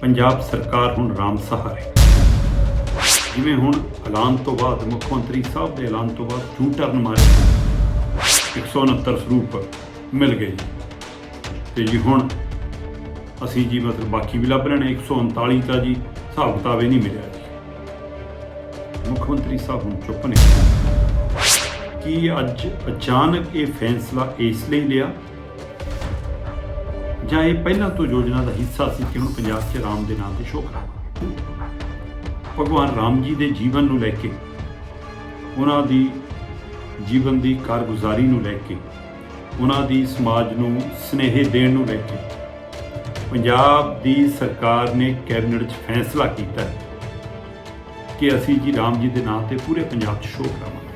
ਪੰਜਾਬ ਸਰਕਾਰ ਹੁਣ ਰਾਮ ਸਹਾਰੇ। ਜਿਵੇਂ ਹੁਣ ਐਲਾਨ ਤੋਂ ਬਾਅਦ ਮੁੱਖ ਮੰਤਰੀ ਸਾਹਿਬ ਦੇ ਐਲਾਨ ਤੋਂ ਬਾਅਦ ਯੂ ਟਰਨ ਮਾਰੇ। 169 ਸਰੂਪ ਮਿਲ ਗਏ। ਜੀ। ਤੇ ਜੀ ਹੁਣ ਅਸੀਂ ਜੀ ਮਤਲਬ ਬਾਕੀ ਵੀ ਲੱਭ ਰਹੇ ਨੇ 139 ਤਾਂ ਜੀ ਹਿਸਾਬ ਕਿਤਾਬ ਹੀ ਨਹੀਂ ਮਿਲਿਆ ਜੀ। ਮੁੱਖ ਮੰਤਰੀ ਸਾਹਿਬ ਹੁਣ ਚੁੱਪ ਨੇ। ਕੀ ਅੱਜ ਅਚਾਨਕ ਇਹ ਫੈਸਲਾ ਇਸ ਲਈ ਲਿਆ ਜਾਂ ਇਹ ਪਹਿਲਾਂ ਤੋਂ ਯੋਜਨਾ ਦਾ ਹਿੱਸਾ ਸੀ ਕਿ ਹੁਣ ਪੰਜਾਬ 'ਚ ਰਾਮ ਦੇ ਨਾਮ ਤੇ ਸ਼ੋਅ ਕਰਾਂਗੇ ਭਗਵਾਨ ਰਾਮ ਜੀ ਦੇ ਜੀਵਨ ਨੂੰ ਲੈ ਕੇ, ਉਹਨਾਂ ਦੀ ਜੀਵਨ ਦੀ ਕਾਰਗੁਜ਼ਾਰੀ ਨੂੰ ਲੈ ਕੇ, ਉਹਨਾਂ ਦੀ ਸਮਾਜ ਨੂੰ ਸਨੇਹ ਦੇਣ ਨੂੰ ਲੈ ਕੇ, ਪੰਜਾਬ ਦੀ ਸਰਕਾਰ ਨੇ ਕੈਬਨਿਟ 'ਚ ਫੈਸਲਾ ਕੀਤਾ ਹੈ ਕਿ ਅਸੀਂ ਜੀ ਰਾਮ ਜੀ ਦੇ ਨਾਮ ਤੇ ਪੂਰੇ ਪੰਜਾਬ 'ਚ ਸ਼ੋਅ ਕਰਾਵਾਂਗੇ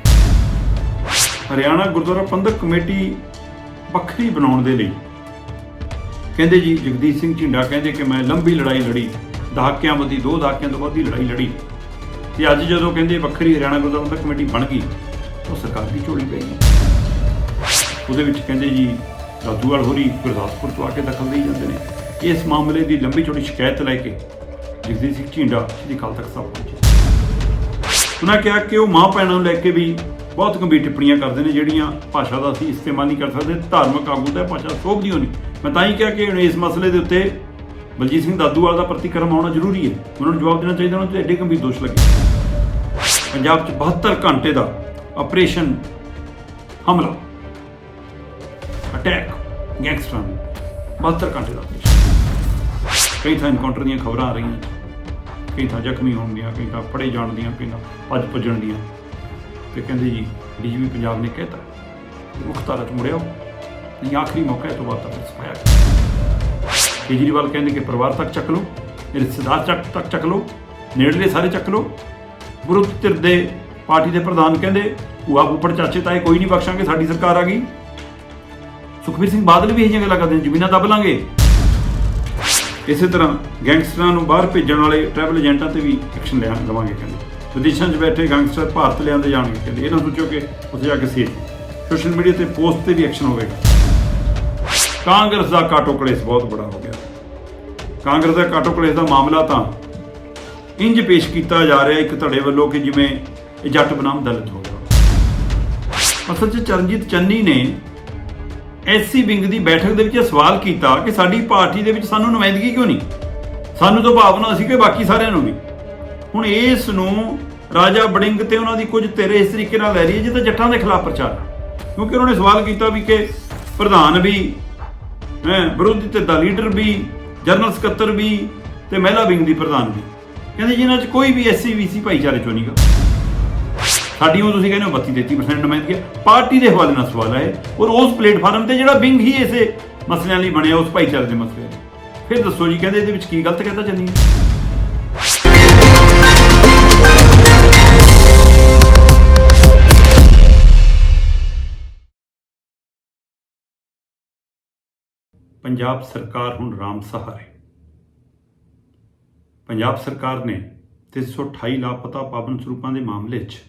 ਹਰਿਆਣਾ ਗੁਰਦੁਆਰਾ ਪ੍ਰਬੰਧਕ ਕਮੇਟੀ ਵੱਖਰੀ ਬਣਾਉਣ ਦੇ ਲਈ ਕਹਿੰਦੇ ਜੀ ਜਗਦੀਸ਼ ਸਿੰਘ ਝਿੰਡਾ ਕਹਿੰਦੇ ਕਿ ਮੈਂ ਲੰਬੀ ਲੜਾਈ ਲੜੀ, ਦਹਾਕਿਆਂ ਬੱਧੀ ਦੋ ਦਹਾਕਿਆਂ ਤੋਂ ਵੱਧ ਦੀ ਲੜਾਈ ਲੜੀ। ਤੇ ਅੱਜ ਜਦੋਂ ਕਹਿੰਦੇ ਵੱਖਰੀ ਹਰਿਆਣਾ ਗੁਰਦੁਆਰਾ ਕਮੇਟੀ ਬਣ ਗਈ, ਉਹ ਸਰਕਾਰ ਦੀ ਝੋਲੀ ਪੈ ਗਈ ਉਹਦੇ ਵਿੱਚ ਕਹਿੰਦੇ ਜੀ ਦਾਦੂਵਾਲ ਹੋਰੀ ਗੁਰਦਾਸਪੁਰ ਤੋਂ ਆ ਕੇ ਦਖਲ ਦੇਈ ਜਾਂਦੇ ਨੇ। ਇਸ ਮਾਮਲੇ ਦੀ ਲੰਬੀ ਚੌੜੀ ਸ਼ਿਕਾਇਤ ਲੈ ਕੇ ਜਗਦੀਸ਼ ਸਿੰਘ ਝਿੰਡਾ ਸ੍ਰੀ ਅਕਾਲ ਤਖਤ ਸਾਹਿਬ ਪਹੁੰਚੇ। ਉਹਨਾਂ ਕਿਹਾ ਕਿ ਉਹ ਮਾਂ ਭੈਣਾਂ ਨੂੰ ਲੈ ਕੇ ਵੀ ਬਹੁਤ ਗੰਭੀਰ ਟਿੱਪਣੀਆਂ ਕਰਦੇ ਨੇ ਜਿਹੜੀਆਂ ਭਾਸ਼ਾ ਦਾ ਅਸੀਂ ਇਸਤੇਮਾਲ ਨਹੀਂ ਕਰ ਸਕਦੇ, ਧਾਰਮਿਕ ਆਗੂ ਦਾ ਭਾਸ਼ਾ ਸੋਭਦੀ ਹੋਣੀ। ਮੈਂ ਤਾਂ ਹੀ ਕਿਹਾ ਕਿ ਹੁਣ ਇਸ ਮਸਲੇ ਦੇ ਉੱਤੇ ਬਲਜੀਤ ਸਿੰਘ ਦਾਦੂਵਾਲ ਦਾ ਪ੍ਰਤੀਕਰਮ ਆਉਣਾ ਜ਼ਰੂਰੀ ਹੈ। ਉਹਨਾਂ ਨੂੰ ਜਵਾਬ ਦੇਣਾ ਚਾਹੀਦਾ, ਉਹਨਾਂ ਤੇ ਐਡੇ ਗੰਭੀਰ ਦੋਸ਼ ਲੱਗੇ। ਪੰਜਾਬ 'ਚ 72 ਘੰਟੇ ਦਾ ਆਪਰੇਸ਼ਨ ਹਮਲਾ, ਅਟੈਕ, ਗੈਂਗਸਟਰਾਂ ਨੂੰ 72 ਘੰਟੇ ਦਾ ਆਪਰੇਸ਼ਨ। ਕਈ ਥਾਂ ਇਨਕਾਊਂਟਰ ਦੀਆਂ ਖਬਰਾਂ ਆ ਰਹੀਆਂ, ਕਈ ਥਾਂ ਜ਼ਖਮੀ ਹੋਣ ਦੀਆਂ, ਕਈ ਥਾਂ ਫੜੇ ਜਾਣ ਦੀਆਂ, ਕਈ ਥਾਂ ਭੱਜ ਭੱਜਣ ਦੀਆਂ। ਤੇ ਕਹਿੰਦੇ ਜੀ, ਡੀਜੀਪੀ ਪੰਜਾਬ ਨੇ ਕਹਿਤਾ ਕਿ ਮੁੱਖ ਧਾਰਾ 'ਚ ਮੁੜਿਓ ਨਹੀਂ, ਆਖਰੀ ਮੌਕਾ ਹੈ ਤੋਂ ਬਾਅਦ ਤੱਕ ਸਫਾਇਆ ਕੇਜਰੀਵਾਲ ਕਹਿੰਦੇ ਕਿ ਪਰਿਵਾਰ ਤੱਕ ਚੱਕ ਲਓ, ਰਿਸ਼ਤੇਦਾਰ ਚੱਕ, ਤੱਕ ਚੱਕ ਲਓ, ਨੇੜਲੇ ਸਾਰੇ ਚੱਕ ਲਓ। ਵਿਰੋਧ ਧਿਰ ਦੇ ਪਾਰਟੀ ਦੇ ਪ੍ਰਧਾਨ ਕਹਿੰਦੇ, ਭੂਆ ਉੱਪਰ ਚਾਚੇ ਤਾਏ ਕੋਈ ਨਹੀਂ ਬਖਸ਼ਾਂਗੇ, ਸਾਡੀ ਸਰਕਾਰ ਆ ਗਈ। ਸੁਖਬੀਰ ਸਿੰਘ ਬਾਦਲ ਵੀ ਇਹ ਜਿਹੀਆਂ ਗੱਲਾਂ ਕਰਦੇ ਨੇ, ਜ਼ਮੀਨਾਂ ਦੱਬ ਲਾਂਗੇ। ਇਸੇ ਤਰ੍ਹਾਂ ਗੈਂਗਸਟਰਾਂ ਨੂੰ ਬਾਹਰ ਭੇਜਣ ਵਾਲੇ ਟਰੈਵਲ ਏਜੰਟਾਂ ਤੇ ਵੀ ਐਕਸ਼ਨ ਲਿਆ ਲਵਾਂਗੇ ਕਹਿੰਦੇ। ਵਿਦੇਸ਼ਾਂ 'ਚ ਬੈਠੇ ਗੈਂਗਸਟਰ ਭਾਰਤ ਲਿਆਂਦੇ ਜਾਣਗੇ ਕਹਿੰਦੇ, ਇਹ ਨਾ ਸੋਚੋ ਕਿ ਉੱਥੇ ਜਾ ਕੇ ਸੇਫ ਸੋਸ਼ਲ ਮੀਡੀਆ ਤੇ ਪੋਸਟ ਤੇ ਵੀ ਐਕਸ਼ਨ ਹੋਵੇਗਾ। ਕਾਂਗਰਸ ਦਾ ਕਾਟੋ ਕਲੇਸ਼ ਬਹੁਤ ਬੜਾ ਹੋ ਗਿਆ। ਕਾਂਗਰਸ ਦਾ ਕਾਟੋ ਕਲੇਸ਼ ਦਾ ਮਾਮਲਾ ਤਾਂ ਇੰਜ ਪੇਸ਼ ਕੀਤਾ ਜਾ ਰਿਹਾ ਇੱਕ ਧੜੇ ਵੱਲੋਂ ਕਿ ਜਿਵੇਂ ਇਹ ਜੱਟ ਬਨਾਮ ਦਲਿਤ ਹੋ ਗਿਆ। ਅਸਲ 'ਚ ਚਰਨਜੀਤ ਚੰਨੀ ਨੇ ਐਸਸੀ ਵਿੰਗ ਦੀ ਬੈਠਕ ਦੇ ਵਿੱਚ ਇਹ ਸਵਾਲ ਕੀਤਾ ਕਿ ਸਾਡੀ ਪਾਰਟੀ ਦੇ ਵਿੱਚ ਸਾਨੂੰ ਨੁਮਾਇੰਦਗੀ ਕਿਉਂ ਨਹੀਂ? ਸਾਨੂੰ ਤਾਂ ਭਾਵਨਾ ਸੀ ਕਿ ਬਾਕੀ ਸਾਰਿਆਂ ਨੂੰ ਵੀ। ਹੁਣ ਇਸ ਨੂੰ ਰਾਜਾ ਬੜਿੰਗ ਤੇ ਉਹਨਾਂ ਦੀ ਕੁਝ ਧਿਰ ਇਸ ਤਰੀਕੇ ਨਾਲ ਲੈ ਰਹੀ ਹੈ ਜਿੱਦਾਂ ਜੱਟਾਂ ਦੇ ਖਿਲਾਫ ਪ੍ਰਚਾਰ ਕਿਉਂਕਿ ਉਹਨਾਂ ਨੇ ਸਵਾਲ ਕੀਤਾ ਵੀ ਕਿ ਪ੍ਰਧਾਨ ਵੀ, ਹੈ, ਵਿਰੋਧੀ ਧਿਰ ਦਾ ਲੀਡਰ ਵੀ, ਜਨਰਲ ਸਕੱਤਰ ਵੀ ਤੇ ਮਹਿਲਾ ਵਿੰਗ ਦੀ ਪ੍ਰਧਾਨ ਵੀ। ਕਹਿੰਦੇ ਜਿਨ੍ਹਾਂ 'ਚ ਕੋਈ ਵੀ ਐਸਸੀ, ਵੀਸੀ ਭਾਈਚਾਰੇ ਚੋਂ ਨਹੀਂਗਾ ਸਾਡੀ ਉਹ ਤੁਸੀਂ ਕਹਿੰਦੇ ਹੋ 32 33% ਨੁਮਾਇੰਦਗੀ ਪਾਰਟੀ ਦੇ ਹਵਾਲੇ ਨਾਲ ਸਵਾਲ ਹੈ ਔਰ ਉਸ ਪਲੇਟਫਾਰਮ ਤੇ ਜਿਹੜਾ ਵਿੰਗ ਹੀ ਇਸੇ ਮਸਲਿਆਂ ਲਈ ਬਣਿਆ, ਉਸ ਭਾਈਚਾਰੇ ਦੇ ਮਸਲੇ ਫਿਰ ਦੱਸੋ ਜੀ, ਕਹਿੰਦੇ ਇਹਦੇ ਵਿੱਚ ਕੀ ਗਲਤ ਕਹਿੰਦਾ ਚੰਨੀ ਪੰਜਾਬ ਸਰਕਾਰ ਹੁਣ ਰਾਮ ਸਹਾਰੇ। ਪੰਜਾਬ ਸਰਕਾਰ ਨੇ 328 ਲਾਪਤਾ ਪਾਵਨ ਸਰੂਪਾਂ ਦੇ ਮਾਮਲੇ 'ਚ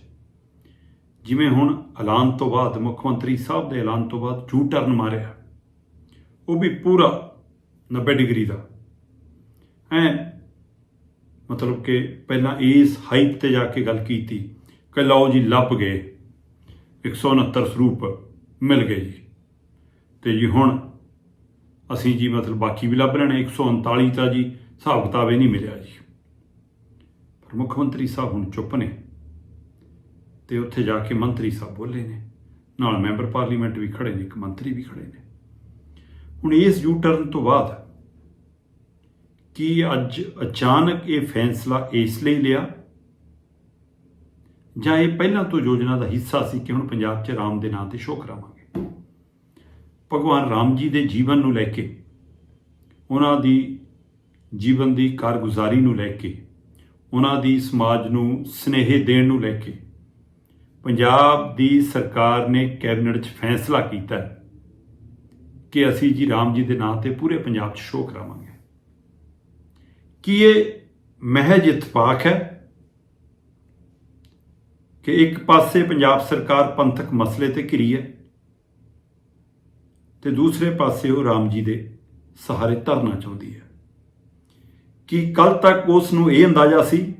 ਜਿਵੇਂ ਹੁਣ ਐਲਾਨ ਤੋਂ ਬਾਅਦ ਮੁੱਖ ਮੰਤਰੀ ਸਾਹਿਬ ਦੇ ਐਲਾਨ ਤੋਂ ਬਾਅਦ ਜੂ ਟਰਨ ਮਾਰਿਆ, ਉਹ ਵੀ ਪੂਰਾ 90 ਡਿਗਰੀ ਦਾ। ਐ ਮਤਲਬ ਕਿ ਪਹਿਲਾਂ ਇਸ ਹਾਈਪ ਤੇ ਜਾ ਕੇ ਗੱਲ ਕੀਤੀ ਕਿ ਲਓ ਜੀ ਲੱਭ ਗਏ 169 ਸਰੂਪ ਮਿਲ ਗਏ ਜੀ। ਤੇ ਜੀ ਹੁਣ ਅਸੀਂ ਜੀ ਮਤਲਬ ਬਾਕੀ ਵੀ ਲੱਭ ਰਹੇ ਨੇ 139 ਤਾਂ ਜੀ ਹਿਸਾਬ ਕਿਤਾਬ ਇਹ ਨਹੀਂ ਮਿਲਿਆ ਜੀ। ਪਰ ਮੁੱਖ ਮੰਤਰੀ ਸਾਹਿਬ ਹੁਣ ਚੁੱਪ ਨੇ ਤੇ ਉੱਥੇ ਜਾ ਕੇ ਮੰਤਰੀ ਸਾਹਿਬ ਬੋਲੇ ਨੇ। ਨਾਲ ਮੈਂਬਰ ਪਾਰਲੀਮੈਂਟ ਵੀ ਖੜੇ ਨੇ, ਇੱਕ ਮੰਤਰੀ ਵੀ ਖੜੇ ਨੇ। ਹੁਣ ਇਸ ਯੂ ਟਰਨ ਤੋਂ ਬਾਅਦ ਕੀ ਅੱਜ ਅਚਾਨਕ ਇਹ ਫੈਸਲਾ ਇਸ ਲਈ ਲਿਆ? ਜਾਂ ਇਹ ਪਹਿਲਾਂ ਤੋਂ ਯੋਜਨਾ ਦਾ ਹਿੱਸਾ ਸੀ ਕਿ ਹੁਣ ਪੰਜਾਬ 'ਚ ਰਾਮ ਦੇ ਨਾਂ ਤੇ ਸ਼ੋਅ ਕਰਾਵਾਂਗੇ? ਭਗਵਾਨ ਰਾਮ ਜੀ ਦੇ ਜੀਵਨ ਨੂੰ ਲੈ ਕੇ, ਉਹਨਾਂ ਦੀ ਜੀਵਨ ਦੀ ਕਾਰਗੁਜ਼ਾਰੀ ਨੂੰ ਲੈ ਕੇ, ਉਹਨਾਂ ਦੀ ਸਮਾਜ ਨੂੰ ਸਨੇਹ ਦੇਣ ਨੂੰ ਲੈ ਕੇ, ਪੰਜਾਬ ਦੀ ਸਰਕਾਰ ਨੇ ਕੈਬਨਿਟ 'ਚ ਫੈਸਲਾ ਕੀਤਾ ਕਿ ਅਸੀਂ ਜੀ ਰਾਮ ਜੀ ਦੇ ਨਾਂ ਤੇ ਪੂਰੇ ਪੰਜਾਬ 'ਚ ਸ਼ੋਅ ਕਰਾਵਾਂਗੇ ਕੀ ਇਹ ਮਹਿਜ ਇਤਫਾਕ ਹੈ ਕਿ ਇੱਕ ਪਾਸੇ ਪੰਜਾਬ ਸਰਕਾਰ ਪੰਥਕ ਮਸਲੇ ਤੇ ਘਿਰੀ ਹੈ? ਤੇ ਦੂਸਰੇ ਪਾਸੇ ਉਹ ਰਾਮ ਜੀ ਦੇ ਸਹਾਰੇ ਧਰਨਾ ਚਾਹੁੰਦੀ ਹੈ। ਕਿ ਕੱਲ ਤੱਕ ਉਸ ਨੂੰ ਇਹ ਅੰਦਾਜ਼ਾ ਸੀ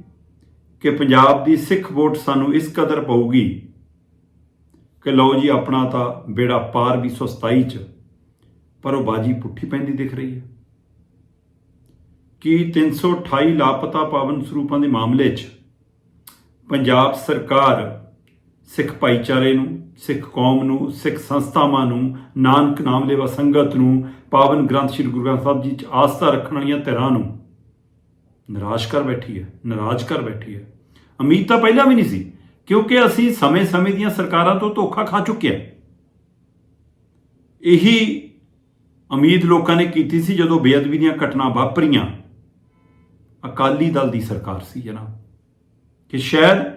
ਕਿ ਪੰਜਾਬ ਦੀ ਸਿੱਖ ਵੋਟ ਸਾਨੂੰ ਇਸ ਕਦਰ ਪਊਗੀ ਕਿ ਲਓ ਜੀ, ਆਪਣਾ ਤਾਂ ਬੇੜਾ ਪਾਰ ਵੀ 127 ਚ, ਪਰ ਉਹ ਬਾਜੀ ਪੁੱਠੀ ਪੈਂਦੀ ਦਿਖ ਰਹੀ ਹੈ। ਕਿ 328 ਲਾਪਤਾ ਪਾਵਨ ਸਰੂਪਾਂ ਦੇ ਮਾਮਲੇ 'ਚ ਪੰਜਾਬ ਸਰਕਾਰ ਸਿੱਖ ਭਾਈਚਾਰੇ ਨੂੰ ਸਿੱਖ ਕੌਮ ਨੂੰ, ਸਿੱਖ ਸੰਸਥਾਵਾਂ ਨੂੰ, ਨਾਨਕ ਨਾਮ ਲੈਵਾ ਸੰਗਤ ਨੂੰ, ਪਾਵਨ ਗ੍ਰੰਥ ਸ੍ਰੀ ਗੁਰੂ ਗ੍ਰੰਥ ਸਾਹਿਬ ਜੀ 'ਚ ਆਸਥਾ ਰੱਖਣ ਵਾਲੀਆਂ ਧਿਰਾਂ ਨੂੰ ਨਿਰਾਸ਼ ਕਰ ਬੈਠੀ ਹੈ, ਨਾਰਾਜ਼ ਕਰ ਬੈਠੀ ਹੈ। ਉਮੀਦ ਤਾਂ ਪਹਿਲਾਂ ਵੀ ਨਹੀਂ ਸੀ, ਕਿਉਂਕਿ ਅਸੀਂ ਸਮੇਂ-ਸਮੇਂ ਦੀਆਂ ਸਰਕਾਰਾਂ ਤੋਂ ਧੋਖਾ ਖਾ ਚੁੱਕੇ ਹਾਂ। ਇਹੀ ਉਮੀਦ ਲੋਕਾਂ ਨੇ ਕੀਤੀ ਸੀ ਜਦੋਂ ਬੇਅਦਬੀ ਦੀਆਂ ਘਟਨਾ ਵਾਪਰੀਆਂ। ਅਕਾਲੀ ਦਲ ਦੀ ਸਰਕਾਰ ਸੀ ਜਨਾਬ, ਕਿ ਸ਼ਾਇਦ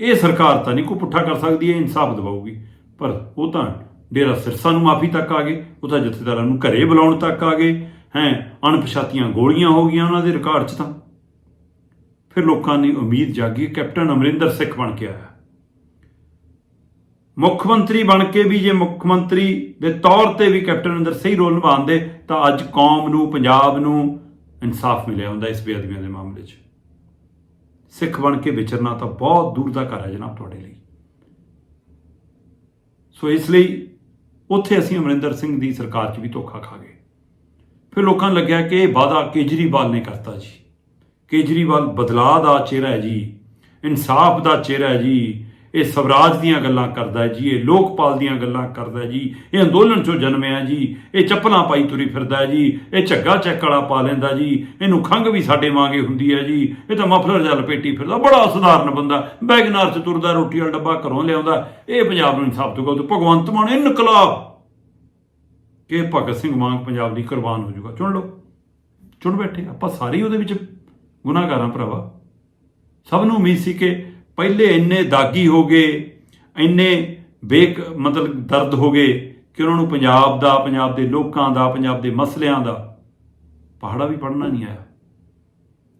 ਇਹ ਸਰਕਾਰ ਤਾਂ ਨਹੀਂ ਕੋਈ ਪੁੱਠਾ ਕਰ ਸਕਦੀ ਹੈ ਇਨਸਾਫ ਦਿਵਾਊਗੀ। ਪਰ ਉਹ ਤਾਂ ਡੇਰਾ ਸਿਰਸਾ ਨੂੰ ਮਾਫੀ ਤੱਕ ਆ ਗਏ, ਉਹ ਤਾਂ ਜਥੇਦਾਰਾਂ ਨੂੰ ਘਰੇ ਬੁਲਾਉਣ ਤੱਕ ਆ ਗਏ। ਹੈ, ਅਣਪਛਾਤੀਆਂ ਗੋਲੀਆਂ ਹੋ ਗਈਆਂ ਉਹਨਾਂ ਦੇ ਰਿਕਾਰਡ 'ਚ ਤਾਂ। ਫਿਰ ਲੋਕਾਂ ਨੇ ਉਮੀਦ ਜਾਗੀ, ਕੈਪਟਨ ਅਮਰਿੰਦਰ ਸਿੱਖ ਬਣ ਕੇ ਆਇਆ। ਮੁੱਖ ਮੰਤਰੀ ਬਣ ਕੇ ਵੀ ਜੇ ਮੁੱਖ ਮੰਤਰੀ ਦੇ ਤੌਰ ਤੇ ਵੀ ਕੈਪਟਨ ਅਮਰਿੰਦਰ ਸਹੀ ਰੋਲ ਨਿਭਾਉਂਦੇ, ਤਾਂ ਅੱਜ ਕੌਮ ਨੂੰ, ਪੰਜਾਬ ਨੂੰ ਇਨਸਾਫ ਮਿਲਿਆ ਹੁੰਦਾ ਇਸ ਬੇਅਦਬੀਆਂ ਦੇ ਮਾਮਲੇ 'ਚ। ਸਿੱਖ ਬਣ ਕੇ ਵਿਚਰਨਾ ਤਾਂ ਬਹੁਤ ਦੂਰ ਦਾ ਘਰ ਹੈ ਜਨਾਬ ਤੁਹਾਡੇ ਲਈ। ਸੋ ਇਸ ਲਈ ਉੱਥੇ ਅਸੀਂ ਅਮਰਿੰਦਰ ਸਿੰਘ ਦੀ ਸਰਕਾਰ 'ਚ ਵੀ ਧੋਖਾ ਖਾ ਗਏ। ਫਿਰ ਲੋਕਾਂ ਨੂੰ ਲੱਗਿਆ ਕਿ ਇਹ ਵਾਅਦਾ ਕੇਜਰੀਵਾਲ ਨੇ ਕਰਤਾ ਜੀ। ਕੇਜਰੀਵਾਲ ਬਦਲਾਅ ਦਾ ਚਿਹਰਾ ਹੈ ਜੀ, ਇਨਸਾਫ ਦਾ ਚਿਹਰਾ ਹੈ ਜੀ ਇਹ ਸਵਰਾਜ ਦੀਆਂ ਗੱਲਾਂ ਕਰਦਾ ਜੀ, ਇਹ ਲੋਕਪਾਲ ਦੀਆਂ ਗੱਲਾਂ ਕਰਦਾ ਜੀ, ਇਹ ਅੰਦੋਲਨ ਚੋਂ ਜਨਮਿਆ ਜੀ, ਇਹ ਚੱਪਲਾਂ ਪਾਈ ਤੁਰੀ ਫਿਰਦਾ ਜੀ, ਇਹ ਝੱਗਾ ਚੈੱਕ ਵਾਲਾ ਪਾ ਲੈਂਦਾ ਜੀ, ਇਹਨੂੰ ਖੰਗ ਵੀ ਸਾਡੇ ਵਾਂਗੇ ਹੁੰਦੀ ਹੈ ਜੀ, ਇਹ ਤਾਂ ਮਫਲਰ ਜਲ ਪੇਟੀ ਫਿਰਦਾ, ਬੜਾ ਸਧਾਰਨ ਬੰਦਾ, ਬੈਗਨਾਰ ਚ ਤੁਰਦਾ, ਰੋਟੀ ਵਾਲਾ ਡੱਬਾ ਘਰੋਂ ਲਿਆਉਂਦਾ, ਇਹ ਪੰਜਾਬ ਨੂੰ ਇਨਸਾਫ ਦੂਗਾ ਤੇ ਭਗਵੰਤ ਮਾਨ ਇਨਕਲਾਬ, ਕਿ ਭਗਤ ਸਿੰਘ ਵਾਂਗ ਪੰਜਾਬ ਦੀ ਕੁਰਬਾਨ ਹੋ ਜਾਊਗਾ। ਚੁਣ ਲਓ, ਚੁਣ ਬੈਠੇ, ਆਪਾਂ ਸਾਰੇ ਹੀ ਉਹਦੇ ਵਿੱਚ ਗੁਨਾਹਗਾਰਾਂ ਭਰਾਵਾ। ਸਭ ਨੂੰ ਉਮੀਦ ਸੀ ਕਿ ਪਹਿਲੇ ਇੰਨੇ ਦਾਗੀ ਹੋ ਗਏ, ਇੰਨੇ ਬੇਕ, ਮਤਲਬ ਦਰਦ ਹੋ ਗਏ ਕਿ ਉਹਨਾਂ ਨੂੰ ਪੰਜਾਬ ਦਾ, ਪੰਜਾਬ ਦੇ ਲੋਕਾਂ ਦਾ, ਪੰਜਾਬ ਦੇ ਮਸਲਿਆਂ ਦਾ ਪਹਾੜਾ ਵੀ ਪੜਨਾ ਨਹੀਂ ਆਇਆ।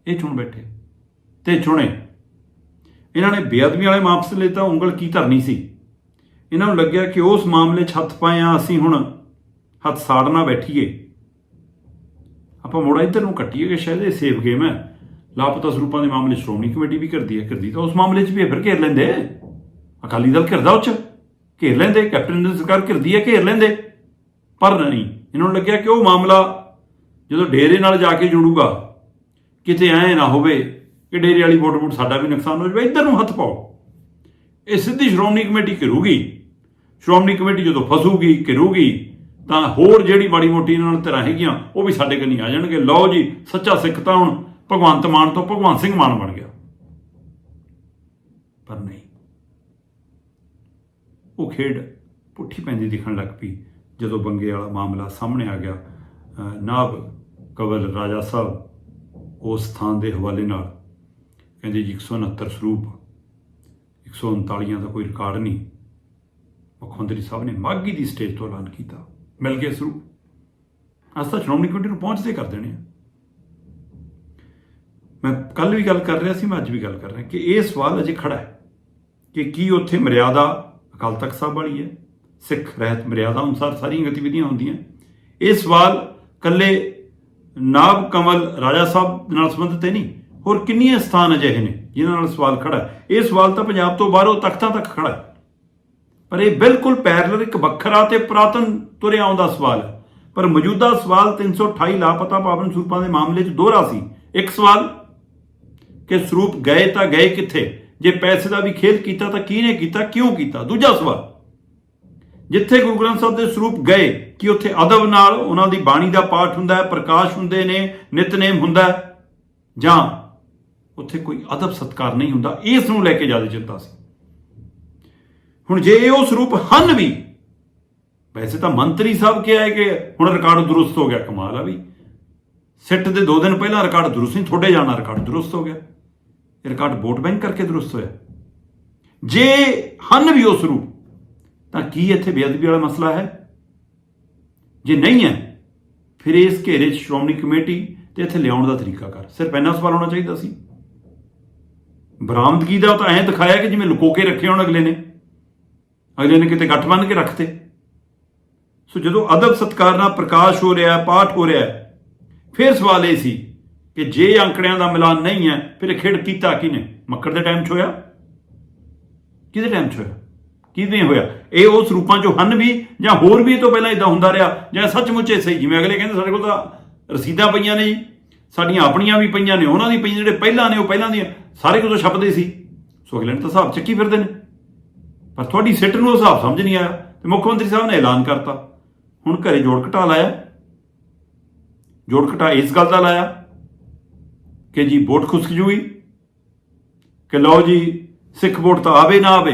ਇਹ ਚੁਣ ਬੈਠੇ। ਤੇ ਚੁਣੇ। ਇਹਨਾਂ ਨੇ ਬੇਅਦਬੀ ਵਾਲੇ ਮਾਮਲੇ ਤਾਂ ਉਂਗਲ ਕੀ ਧਰਨੀ ਸੀ? ਇਹਨਾਂ ਨੂੰ ਲੱਗਿਆ ਕਿ ਉਸ ਮਾਮਲੇ 'ਚ ਹੱਥ ਪਾਇਆ ਅਸੀਂ ਹੁਣ। ਹੱਥ ਸਾੜਨਾ ਬੈਠੀਏ। ਆਪਾਂ ਮੋੜਾ ਇੱਧਰ ਨੂੰ ਕੱਟੀਏ ਕਿ ਸ਼ਾਇਦ ਇਹ ਸੇਫ ਗੇਮ ਹੈ। ਲਾਪਤਾ ਸਰੂਪਾਂ ਦੇ ਮਾਮਲੇ ਸ਼੍ਰੋਮਣੀ ਕਮੇਟੀ ਵੀ ਕਰਦੀ ਹੈ, ਕਰਦੀ ਤਾਂ ਉਸ ਮਾਮਲੇ 'ਚ ਵੀ ਇਹ ਫਿਰ ਘੇਰ ਲੈਂਦੇ ਅਕਾਲੀ ਦਲ ਘਿਰਦਾ ਉੱਚ ਘੇਰ ਲੈਂਦੇ, ਕੈਪਟਨ ਦੀ ਸਰਕਾਰ ਘਿਰਦੀ ਹੈ, ਘੇਰ ਲੈਂਦੇ। ਪਰ ਨਹੀਂ, ਇਹਨਾਂ ਨੂੰ ਲੱਗਿਆ ਕਿ ਉਹ ਮਾਮਲਾ ਜਦੋਂ ਡੇਰੇ ਨਾਲ ਜਾ ਕੇ ਜੁੜੂਗਾ, ਕਿਤੇ ਐ ਨਾ ਹੋਵੇ ਕਿ ਡੇਰੇ ਵਾਲੀ ਵੋਟ ਵੋਟ ਸਾਡਾ ਵੀ ਨੁਕਸਾਨ ਹੋ ਜਾਵੇ, ਇੱਧਰ ਨੂੰ ਹੱਥ ਪਾਓ। ਇਹ ਸਿੱਧੀ ਸ਼੍ਰੋਮਣੀ ਕਮੇਟੀ ਘਿਰੂਗੀ। ਸ਼੍ਰੋਮਣੀ ਕਮੇਟੀ ਜਦੋਂ ਫਸੂਗੀ, ਘਿਰੂਗੀ, ਤਾਂ ਹੋਰ ਜਿਹੜੀ ਮਾੜੀ ਮੋਟੀ ਇਹਨਾਂ ਨਾਲ ਤਰ੍ਹਾਂ ਹੈਗੀਆਂ, ਉਹ ਵੀ ਸਾਡੇ ਕੰਨੀ ਆ ਜਾਣਗੇ। ਲਓ ਜੀ, ਸੱਚਾ ਸਿੱਖ ਤਾਂ ਹੁਣ ਭਗਵੰਤ ਮਾਨ ਤੋਂ ਭਗਵੰਤ ਸਿੰਘ ਮਾਨ ਬਣ ਗਿਆ। ਪਰ ਨਹੀਂ। ਉਹ ਖੇਡ ਪੁੱਠੀ ਪੈਂਦੀ ਦਿਖਣ ਲੱਗ ਪਈ ਜਦੋਂ ਬੰਗੇ ਵਾਲਾ ਮਾਮਲਾ ਸਾਹਮਣੇ ਆ ਗਿਆ। ਅਹ ਨਾਬ ਕਵਲ ਰਾਜਾ ਸਾਹਿਬ ਉਸ ਥਾਂ ਦੇ ਹਵਾਲੇ ਨਾਲ ਕਹਿੰਦੇ ਜੀ 169 ਸਰੂਪ 139 ਦਾ ਕੋਈ ਰਿਕਾਰਡ ਨਹੀਂ। ਮੁੱਖ ਮੰਤਰੀ ਸਾਹਿਬ ਨੇ ਮਾਗੀ ਦੀ ਸਟੇਜ ਤੋਂ ਐਲਾਨ ਕੀਤਾ। ਮਿਲ ਗਏ ਸਰੂਪ। ਅਸਾਂ ਸ਼੍ਰੋਮਣੀ ਕਮੇਟੀ ਨੂੰ ਪਹੁੰਚਦੇ ਕਰ ਦੇਣੇ ਆ। ਮੈਂ ਕੱਲ ਵੀ ਗੱਲ ਕਰ ਰਿਹਾ ਸੀ, ਮੈਂ ਅੱਜ ਵੀ ਗੱਲ ਕਰ ਰਿਹਾ ਕਿ ਇਹ ਸਵਾਲ ਅਜੇ ਖੜਾ ਹੈ ਕਿ ਕੀ ਉੱਥੇ ਮਰਿਆਦਾ ਅਕਾਲ ਤਖਤ ਸਾਹਿਬ ਵਾਲੀ ਹੈ? ਸਿੱਖ ਰਹਿਤ ਮਰਿਆਦਾ ਅਨੁਸਾਰ ਸਾਰੀਆਂ ਗਤੀਵਿਧੀਆਂ ਹੁੰਦੀਆਂ। ਇਹ ਸਵਾਲ ਕੱਲੇ ਨਾਬ ਕਮਲ ਰਾਜਾ ਸਾਹਿਬ ਨਾਲ ਸੰਬੰਧਿਤ ਹੈ ਨਹੀਂ, ਹੋਰ ਕਿੰਨੀਆਂ ਸਥਾਨ ਅਜਿਹੇ ਨੇ ਜਿਨ੍ਹਾਂ ਨਾਲ ਸਵਾਲ ਖੜਾ ਇਹ ਸਵਾਲ ਤਾਂ ਪੰਜਾਬ ਤੋਂ ਬਾਹਰੋਂ ਤਖਤਾਂ ਤੱਕ ਖੜਾ ਹੈ। ਪਰ ਇਹ ਬਿਲਕੁਲ ਪੈਰਲਲ ਇੱਕ ਵੱਖਰਾ ਤੇ ਪ੍ਰਾਤਨ ਤੁਰਿਆ ਆਉਂਦਾ ਸਵਾਲ ਹੈ। ਪਰ ਮੌਜੂਦਾ ਸਵਾਲ 328 ਲਾਪਤਾ ਪਾਵਨ ਸਰੂਪਾਂ ਦੇ ਮਾਮਲੇ 'ਚ ਦੋਹਰਾ ਸੀ। ਇੱਕ ਸਵਾਲ ਕਿ ਸਰੂਪ ਗਏ ਤਾਂ ਗਏ ਕਿੱਥੇ? ਜੇ ਪੈਸੇ ਦਾ ਵੀ ਖੇਲ ਕੀਤਾ ਤਾਂ ਕਿਹਨੇ ਕੀਤਾ? ਕਿਉਂ ਕੀਤਾ? ਦੂਜਾ ਸਵਾਲ, ਜਿੱਥੇ ਗੁਰੂ ਗ੍ਰੰਥ ਸਾਹਿਬ ਦੇ ਸਰੂਪ ਗਏ, ਕਿ ਉੱਥੇ ਅਦਬ ਨਾਲ ਉਹਨਾਂ ਦੀ ਬਾਣੀ ਦਾ ਪਾਠ ਹੁੰਦਾ ਹੈ, ਪ੍ਰਕਾਸ਼ ਹੁੰਦੇ ਨੇ, ਨਿਤਨੇਮ ਹੁੰਦਾ ਜਾਂ ਉੱਥੇ ਕੋਈ ਅਦਬ ਸਤਕਾਰ ਨਹੀਂ ਹੁੰਦਾ? ਇਸ ਨੂੰ ਲੈ ਕੇ ਜ਼ਿਆਦਾ ਚਿੰਤਾ ਸੀ। ਹੁਣ ਜੇ ਇਹ ਉਹ ਸਰੂਪ ਹਨ ਵੀ, ਵੈਸੇ ਤਾਂ ਮੰਤਰੀ ਸਾਹਿਬ ਕਿਹਾ ਹੈ ਕਿ ਹੁਣ ਰਿਕਾਰਡ ਦਰੁਸਤ ਹੋ ਗਿਆ, ਕਮਾਲ ਆ ਵੀ। ਸਿੱਟ ਦੇ 2 ਦਿਨ ਪਹਿਲਾਂ ਰਿਕਾਰਡ ਦਰੁਸਤ ਨਹੀਂ ਥੋੜੇ ਜਾਣਾ ਰਿਕਾਰਡ ਦਰੁਸਤ ਹੋ ਗਿਆ। ਇਹ ਰਿਕਾਰਡ ਵੋਟ ਬੈਂਕ ਕਰਕੇ ਦਰੁਸਤ ਹੋਇਆ। ਜੇ ਹਨ ਵੀ ਉਸ ਰੂਪ ਤਾਂ ਕੀ ਇੱਥੇ ਬੇਅਦਬੀ ਵਾਲਾ ਮਸਲਾ ਹੈ? ਜੇ ਨਹੀਂ ਹੈ, ਫਿਰ ਇਸ ਘੇਰੇ 'ਚ ਸ਼੍ਰੋਮਣੀ ਕਮੇਟੀ ਤੇ ਇੱਥੇ ਲਿਆਉਣ ਦਾ ਤਰੀਕਾ ਕਰ। ਸਿਰਫ ਇੰਨਾ ਸਵਾਲ ਹੋਣਾ ਚਾਹੀਦਾ ਸੀ। ਬਰਾਮਦਗੀ ਦਾ ਤਾਂ ਐਂ ਦਿਖਾਇਆ ਕਿ ਜਿਵੇਂ ਲੁਕੋ ਕੇ ਰੱਖੇ ਹੋਣ ਅਗਲੇ ਨੇ। ਅਗਲੇ ਨੇ ਕਿਤੇ ਗੱਠ ਬੰਨ ਕੇ ਰੱਖਤੇ। ਸੋ ਜਦੋਂ ਅਦਬ ਸਤਕਾਰ ਨਾਲ ਪ੍ਰਕਾਸ਼ ਹੋ ਰਿਹਾ, ਪਾਠ ਹੋ ਰਿਹਾ ਫਿਰ ਸਵਾਲ ਇਹ ਸੀ ਕਿ ਜੇ ਅੰਕੜਿਆਂ ਦਾ ਮਿਲਾਨ ਨਹੀਂ ਹੈ, ਫਿਰ ਇਹ ਖੇਡ ਕੀਤਾ ਕਿਨੇ ਮੱਕੜ ਦੇ ਟਾਈਮ 'ਚ ਹੋਇਆ? ਕਿਹਦੇ ਟਾਈਮ 'ਚ ਹੋਇਆ? ਕਿਹਦੇ ਹੋਇਆ? ਇਹ ਉਸ ਰੂਪਾਂ 'ਚੋਂ ਹਨ ਵੀ ਜਾਂ ਹੋਰ ਵੀ ਇਹ ਤੋਂ ਪਹਿਲਾਂ ਇਦਾਂ ਹੁੰਦਾ ਰਿਹਾ ਜਾਂ ਸੱਚਮੁੱਚ ਇਹ ਸਹੀ? ਜਿਵੇਂ ਅਗਲੇ ਕਹਿੰਦੇ ਸਾਡੇ ਕੋਲ ਤਾਂ ਰਸੀਦਾਂ ਪਈਆਂ ਨੇ ਜੀ। ਸਾਡੀਆਂ ਆਪਣੀਆਂ ਵੀ ਪਈਆਂ ਨੇ, ਉਹਨਾਂ ਦੀ ਪਈਆਂ ਜਿਹੜੇ ਪਹਿਲਾਂ ਨੇ ਉਹ ਪਹਿਲਾਂ ਦੀਆਂ। ਸਾਰੇ ਕੁਝ ਛਪਦੇ ਸੀ। ਸੋ ਅਗਲੇ ਨੇ ਤਾਂ ਹਿਸਾਬ ਚੱਕੀ ਫਿਰਦੇ ਨੇ। ਪਰ ਤੁਹਾਡੀ ਸਿੱਟ ਨੂੰ ਉਹ ਹਿਸਾਬ ਸਮਝ ਨਹੀਂ ਆਇਆ ਤੇ ਮੁੱਖ ਮੰਤਰੀ ਸਾਹਿਬ ਨੇ ਐਲਾਨ ਕਰਤਾ। ਹੁਣ ਘਰੇ ਜੋੜ ਘਟਾ ਲਾਇਆ। ਜੋੜ ਘਟਾ ਇਸ ਗੱਲ ਦਾ ਲਾਇਆ ਕਿ ਜੀ ਵੋਟ ਖੁਸਕ ਜੂਗੀ, ਕਿ ਲਓ ਜੀ ਸਿੱਖ ਵੋਟ ਤਾਂ ਆਵੇ ਨਾ ਆਵੇ,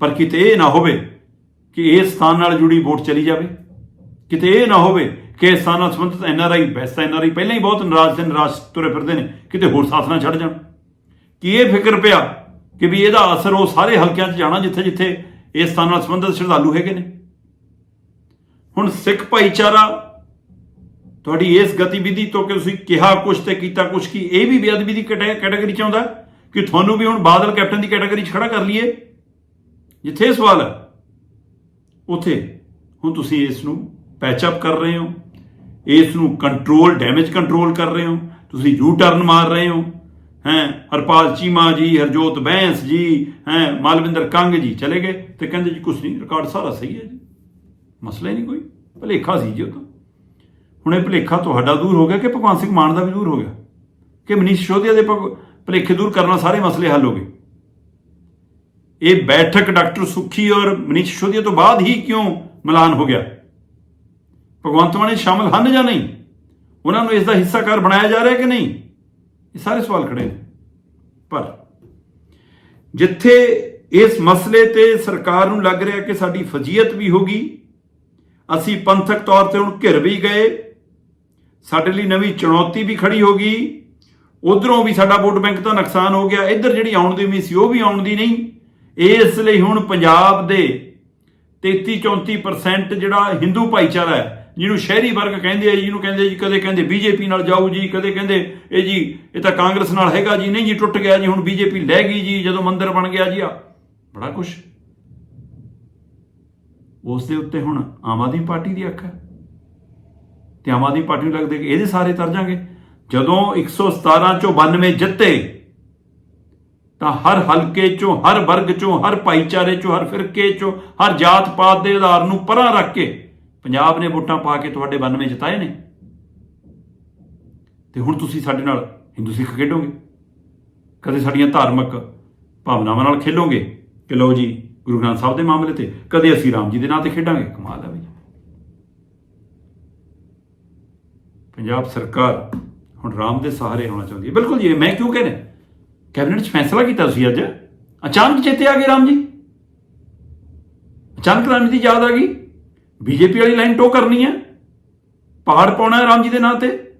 ਪਰ ਕਿਤੇ ਇਹ ਨਾ ਹੋਵੇ ਕਿ ਇਸ ਸਥਾਨ ਨਾਲ ਜੁੜੀ ਵੋਟ ਚਲੀ ਜਾਵੇ। ਕਿਤੇ ਇਹ ਨਾ ਹੋਵੇ ਕਿ ਇਸ ਸਥਾਨ ਨਾਲ ਸੰਬੰਧਿਤ ਐਨਆਰਆਈ ਬੈਸਟ ਐਨਆਰਆਈ ਪਹਿਲਾਂ ਹੀ ਬਹੁਤ ਨਾਰਾਜ਼ ਤੇ ਨਿਰਾਸ਼ ਤੁਰੇ ਫਿਰਦੇ ਨੇ, ਕਿਤੇ ਹੋਰ ਸਾਥ ਨਾ ਛੱਡ ਜਾਣ। ਕਿ ਇਹ ਫਿਕਰ ਪਿਆ ਕਿ ਵੀ ਇਹਦਾ ਅਸਰ ਉਹ ਸਾਰੇ ਹਲਕਿਆਂ 'ਚ ਜਾਣਾ ਜਿੱਥੇ ਜਿੱਥੇ ਇਸ ਸਥਾਨ ਨਾਲ ਸੰਬੰਧਿਤ ਸ਼ਰਧਾਲੂ ਹੈਗੇ ਨੇ? ਹੁਣ ਸਿੱਖ ਭਾਈਚਾਰਾ ਤੁਹਾਡੀ ਇਸ ਗਤੀਵਿਧੀ ਤੋਂ ਕਿ ਤੁਸੀਂ ਕਿਹਾ ਕੁਛ ਤੇ ਕੀਤਾ ਕੁਛ ਕੀ, ਇਹ ਵੀ ਬੇਅਦਬੀ ਦੀ ਕੈਟੇ- ਕੈਟਾਗਰੀ ਚ ਆਉਂਦਾ? ਕਿ ਤੁਹਾਨੂੰ ਵੀ ਹੁਣ ਬਾਦਲ, ਕੈਪਟਨ ਦੀ ਕੈਟਾਗਰੀ 'ਚ ਖੜਾ ਕਰ ਲਈਏ? ਜਿੱਥੇ ਸਵਾਲ ਹੈ, ਉਥੇ। ਹੁਣ ਤੁਸੀਂ ਇਸ ਨੂੰ ਪੈਚ ਅਪ ਕਰ ਰਹੇ ਹੋ, ਇਸ ਨੂੰ ਕੰਟਰੋਲ ਡੈਮੇਜ ਕੰਟਰੋਲ ਕਰ ਰਹੇ ਹੋ, ਤੁਸੀਂ ਯੂ ਟਰਨ ਮਾਰ ਰਹੇ ਹੋ, ਹੈ, ਹਰਪਾਲ ਚੀਮਾ ਜੀ, ਹਰਜੋਤ ਬੈਂਸ ਜੀ, ਹੈ, ਮਾਲਵਿੰਦਰ ਕੰਗ ਜੀ ਚਲੇ ਗਏ ਤੇ ਕਹਿੰਦੇ ਜੀ ਕੁਛ ਨਹੀਂ ਰਿਕਾਰਡ ਸਾਰਾ ਸਹੀ ਹੈ ਜੀ। ਮਸਲਾ ਹੀ ਨਹੀਂ ਕੋਈ, ਭਲੇਖਾ ਸੀ ਜੀ ਉਹ ਤਾਂ। ਹੁਣ ਇਹ ਭਲੇਖਾ ਤੁਹਾਡਾ ਦੂਰ ਹੋ ਗਿਆ ਕਿ ਭਗਵਾਨ ਸਿੰਘ ਮਾਨ ਦਾ ਵੀ ਦੂਰ ਹੋ ਗਿਆ? ਕਿ ਮਨੀਸ਼ ਸ਼ੋਧਿਆ ਦੇ ਭਗ- ਭੁਲੇਖੇ ਦੂਰ ਕਰਨ ਨਾਲ ਸਾਰੇ ਮਸਲੇ ਹੱਲ ਹੋ ਗਏ? ਇਹ ਬੈਠਕ ਡਾਕਟਰ ਸੁਖੀ ਔਰ ਮਨੀਸ਼ ਸ਼ੋਧਿਆ ਤੋਂ ਬਾਅਦ ਹੀ ਕਿਉਂ ਮਿਲਾਨ ਹੋ ਗਿਆ? ਭਗਵੰਤ ਮਾਨ ਇਹ ਸ਼ਾਮਲ ਹਨ ਜਾਂ ਨਹੀਂ? ਉਹਨਾਂ ਨੂੰ ਇਸ ਦਾ ਹਿੱਸਾਕਾਰ ਬਣਾਇਆ ਜਾ ਰਿਹਾ ਕਿ ਨਹੀਂ? ਇਹ ਸਾਰੇ ਸਵਾਲ ਖੜੇ ਨੇ। ਪਰ ਜਿੱਥੇ ਇਸ ਮਸਲੇ ਤੇ ਸਰਕਾਰ ਨੂੰ ਲੱਗ ਰਿਹਾ ਕਿ ਸਾਡੀ ਫਜ਼ੀਅਤ ਵੀ ਹੋਗੀ ਅਸੀਂ ਪੰਥਕ ਤੌਰ ਤੇ ਹੁਣ ਘਿਰ ਵੀ ਗਏ ਸਾਡੇ ਲਈ ਨਵੀਂ ਚੁਣੌਤੀ ਵੀ ਖੜੀ ਹੋ ਗਈ। ਉਧਰੋਂ ਵੀ ਸਾਡਾ ਵੋਟ ਬੈਂਕ ਦਾ ਨੁਕਸਾਨ ਹੋ ਗਿਆ। ਇੱਧਰ ਜਿਹੜੀ ਆਉਣ ਦੀ ਉਮੀਦ ਸੀ, ਉਹ ਵੀ ਆਉਣ ਦੀ ਨਹੀਂ। ਇਸ ਲਈ ਹੁਣ ਪੰਜਾਬ ਦੇ 33 34% ਜਿਹੜਾ ਹਿੰਦੂ ਭਾਈਚਾਰਾ ਹੈ, ਜਿਹਨੂੰ ਸ਼ਹਿਰੀ ਵਰਗ ਕਹਿੰਦੇ ਆ ਜਿਹਨੂੰ ਕਹਿੰਦੇ ਜੀ, ਕਦੇ ਕਹਿੰਦੇ ਬੀਜੇਪੀ ਨਾਲ ਜਾਊ ਜੀ, ਕਦੇ ਕਹਿੰਦੇ ਇਹ ਜੀ, ਇਹ ਤਾਂ ਕਾਂਗਰਸ ਨਾਲ ਹੈਗਾ ਜੀ, ਨਹੀਂ ਜੀ, ਟੁੱਟ ਗਿਆ ਜੀ, ਹੁਣ ਬੀਜੇਪੀ ਲੈ ਗਈ ਜੀ, ਜਦੋਂ ਮੰਦਰ ਬਣ ਗਿਆ ਜੀ, ਆ, ਬੜਾ ਕੁਛ ਉਸ ਦੇ ਉੱਤੇ ਹੁਣ ਆਮ ਆਦਮੀ ਪਾਰਟੀ ਦੀ ਅੱਖ ਹੈ। ਤੇ ਆਮ ਆਦਮੀ ਪਾਰਟੀ ਨੂੰ ਲੱਗਦੇ ਕਿ ਇਹਦੇ ਸਾਰੇ ਤਰ ਜਾਣਗੇ। ਜਦੋਂ 117 ਚੋਂ 92 ਜਿੱਤੇ, ਤਾਂ ਹਰ ਹਲਕੇ ਚੋਂ, ਹਰ ਵਰਗ ਚੋਂ, ਹਰ ਭਾਈਚਾਰੇ ਚੋਂ, ਹਰ ਫਿਰਕੇ ਚੋਂ, ਹਰ ਜਾਤ ਪਾਤ ਦੇ ਆਧਾਰ ਨੂੰ ਪਰਾਂ ਰੱਖ ਕੇ ਪੰਜਾਬ ਨੇ ਵੋਟਾਂ ਪਾ ਕੇ ਤੁਹਾਡੇ 92 ਜਿਤਾਏ ਨੇ। ਤੇ ਹੁਣ ਤੁਸੀਂ ਸਾਡੇ ਨਾਲ ਹਿੰਦੂ ਸਿੱਖ ਖੇਡੋਗੇ? ਕਦੇ ਸਾਡੀਆਂ ਧਾਰਮਿਕ ਭਾਵਨਾਵਾਂ ਨਾਲ ਖੇਲੋਗੇ? ਕਿ ਲਓ ਜੀ, ਗੁਰੂ ਗ੍ਰੰਥ ਸਾਹਿਬ ਦੇ ਮਾਮਲੇ ਤੇ ਕਦੇ ਅਸੀਂ ਰਾਮ ਜੀ ਦੇ ਨਾਂ ਤੇ ਖੇਡਾਂਗੇ? ਕਮਾਲ ਹੈ ਬਈ। ਪੰਜਾਬ ਸਰਕਾਰ ਹੁਣ ਰਾਮ ਦੇ ਸਹਾਰੇ ਹੋਣਾ ਚਾਹੁੰਦੀ ਹੈ। ਬਿਲਕੁਲ ਜੀ ਮੈਂ ਕਿਉਂ ਕਹਿ ਰਿਹਾ? ਕੈਬਨਿਟ 'ਚ ਫੈਸਲਾ ਕੀਤਾ ਤੁਸੀਂ ਅੱਜ। ਅਚਾਨਕ ਚੇਤੇ ਆ ਗਏ ਰਾਮ ਜੀ। ਅਚਾਨਕ ਰਾਮ ਜੀ ਦੀ ਯਾਦ ਆ ਗਈ। ਬੀਜੇਪੀ ਵਾਲੀ ਲਾਈਨ ਟੋ ਕਰਨੀ ਹੈ। ਪਹਾੜ ਪਾਉਣਾ ਹੈ ਰਾਮ ਜੀ ਦੇ ਨਾਂ ਤੇ।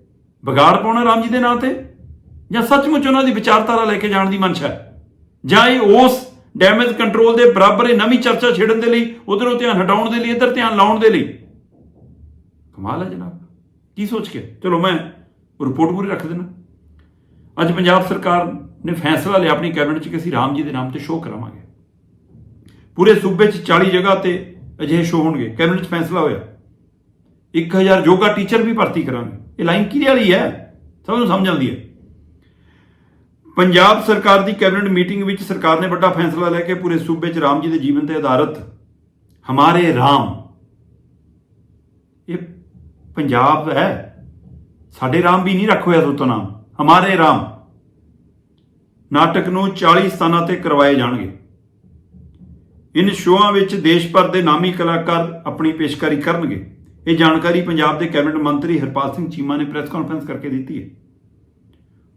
ਵਿਗਾੜ ਪਾਉਣਾ ਰਾਮ ਜੀ ਦੇ ਨਾਂ ਤੇ। ਜਾਂ ਸੱਚਮੁੱਚ ਉਹਨਾਂ ਦੀ ਵਿਚਾਰਧਾਰਾ ਲੈ ਕੇ ਜਾਣ ਦੀ ਮਨਸ਼ਾ ਹੈ। ਜਾਂ ਇਹ ਉਸ ਡੈਮੇਜ ਕੰਟਰੋਲ ਦੇ ਬਰਾਬਰ ਇਹ ਨਵੀਂ ਚਰਚਾ ਛੇੜਨ ਦੇ ਲਈ, ਉਧਰੋਂ ਧਿਆਨ ਹਟਾਉਣ ਦੇ ਲਈ, ਇੱਧਰ ਧਿਆਨ ਲਾਉਣ ਦੇ ਲਈ। ਕਮਾਲ ਹੈ ਜਨਾਬ। ਕੀ ਸੋਚ ਕੇ? ਚਲੋ ਮੈਂ ਰਿਪੋਰਟ ਪੂਰੀ ਰੱਖ ਦੇਣਾ ਅੱਜ ਪੰਜਾਬ ਸਰਕਾਰ ਨੇ ਫੈਸਲਾ ਲਿਆ ਆਪਣੀ ਕੈਬਨਿਟ 'ਚ ਕਿ ਅਸੀਂ ਰਾਮ ਜੀ ਦੇ ਨਾਮ ਤੇ ਸ਼ੋਅ ਕਰਾਵਾਂਗੇ। ਪੂਰੇ ਸੂਬੇ 'ਚ 40 ਜਗ੍ਹਾ ਤੇ ਅਜਿਹੇ ਸ਼ੋਅ ਹੋਣਗੇ। ਕੈਬਨਿਟ 'ਚ ਫੈਸਲਾ ਹੋਇਆ। 1000 ਯੋਗਾ ਟੀਚਰ ਵੀ ਭਰਤੀ ਕਰਾਂਗੇ। ਇਹ ਲਾਈਨ ਕਿਹਦੇ ਵਾਲੀ ਹੈ? ਸਭ ਨੂੰ ਸਮਝ ਆਉਂਦੀ ਹੈ। ਪੰਜਾਬ ਸਰਕਾਰ ਦੀ ਕੈਬਨਿਟ ਮੀਟਿੰਗ ਵਿੱਚ ਸਰਕਾਰ ਨੇ ਵੱਡਾ ਫੈਸਲਾ ਲਿਆ ਕਿ ਪੂਰੇ ਸੂਬੇ 'ਚ ਰਾਮ ਜੀ ਦੇ ਜੀਵਨ ਤੇ ਆਧਾਰਿਤ ਹਮਾਰੇ ਰਾਮ ਪੰਜਾਬ ਹੈ। ਸਾਡੇ ਰਾਮ ਵੀ ਨਹੀਂ ਰੱਖਿਆ ਸੋਤੋ ਨਾਮ। ਹਮਾਰੇ ਰਾਮ। ਨਾਟਕ ਨੂੰ 40 ਸਥਾਨਾਂ ਤੇ ਕਰਵਾਏ ਜਾਣਗੇ। ਇਨ ਸ਼ੋਆਂ ਵਿੱਚ ਦੇਸ਼ ਭਰ ਦੇ ਨਾਮੀ ਕਲਾਕਾਰ ਆਪਣੀ ਪੇਸ਼ਕਾਰੀ ਕਰਨਗੇ। ਇਹ ਜਾਣਕਾਰੀ ਪੰਜਾਬ ਦੇ ਕੈਬਨਿਟ ਮੰਤਰੀ ਹਰਪਾਲ ਸਿੰਘ ਚੀਮਾ ਨੇ ਪ੍ਰੈਸ ਕਾਨਫਰੰਸ ਕਰਕੇ ਦਿੱਤੀ ਹੈ।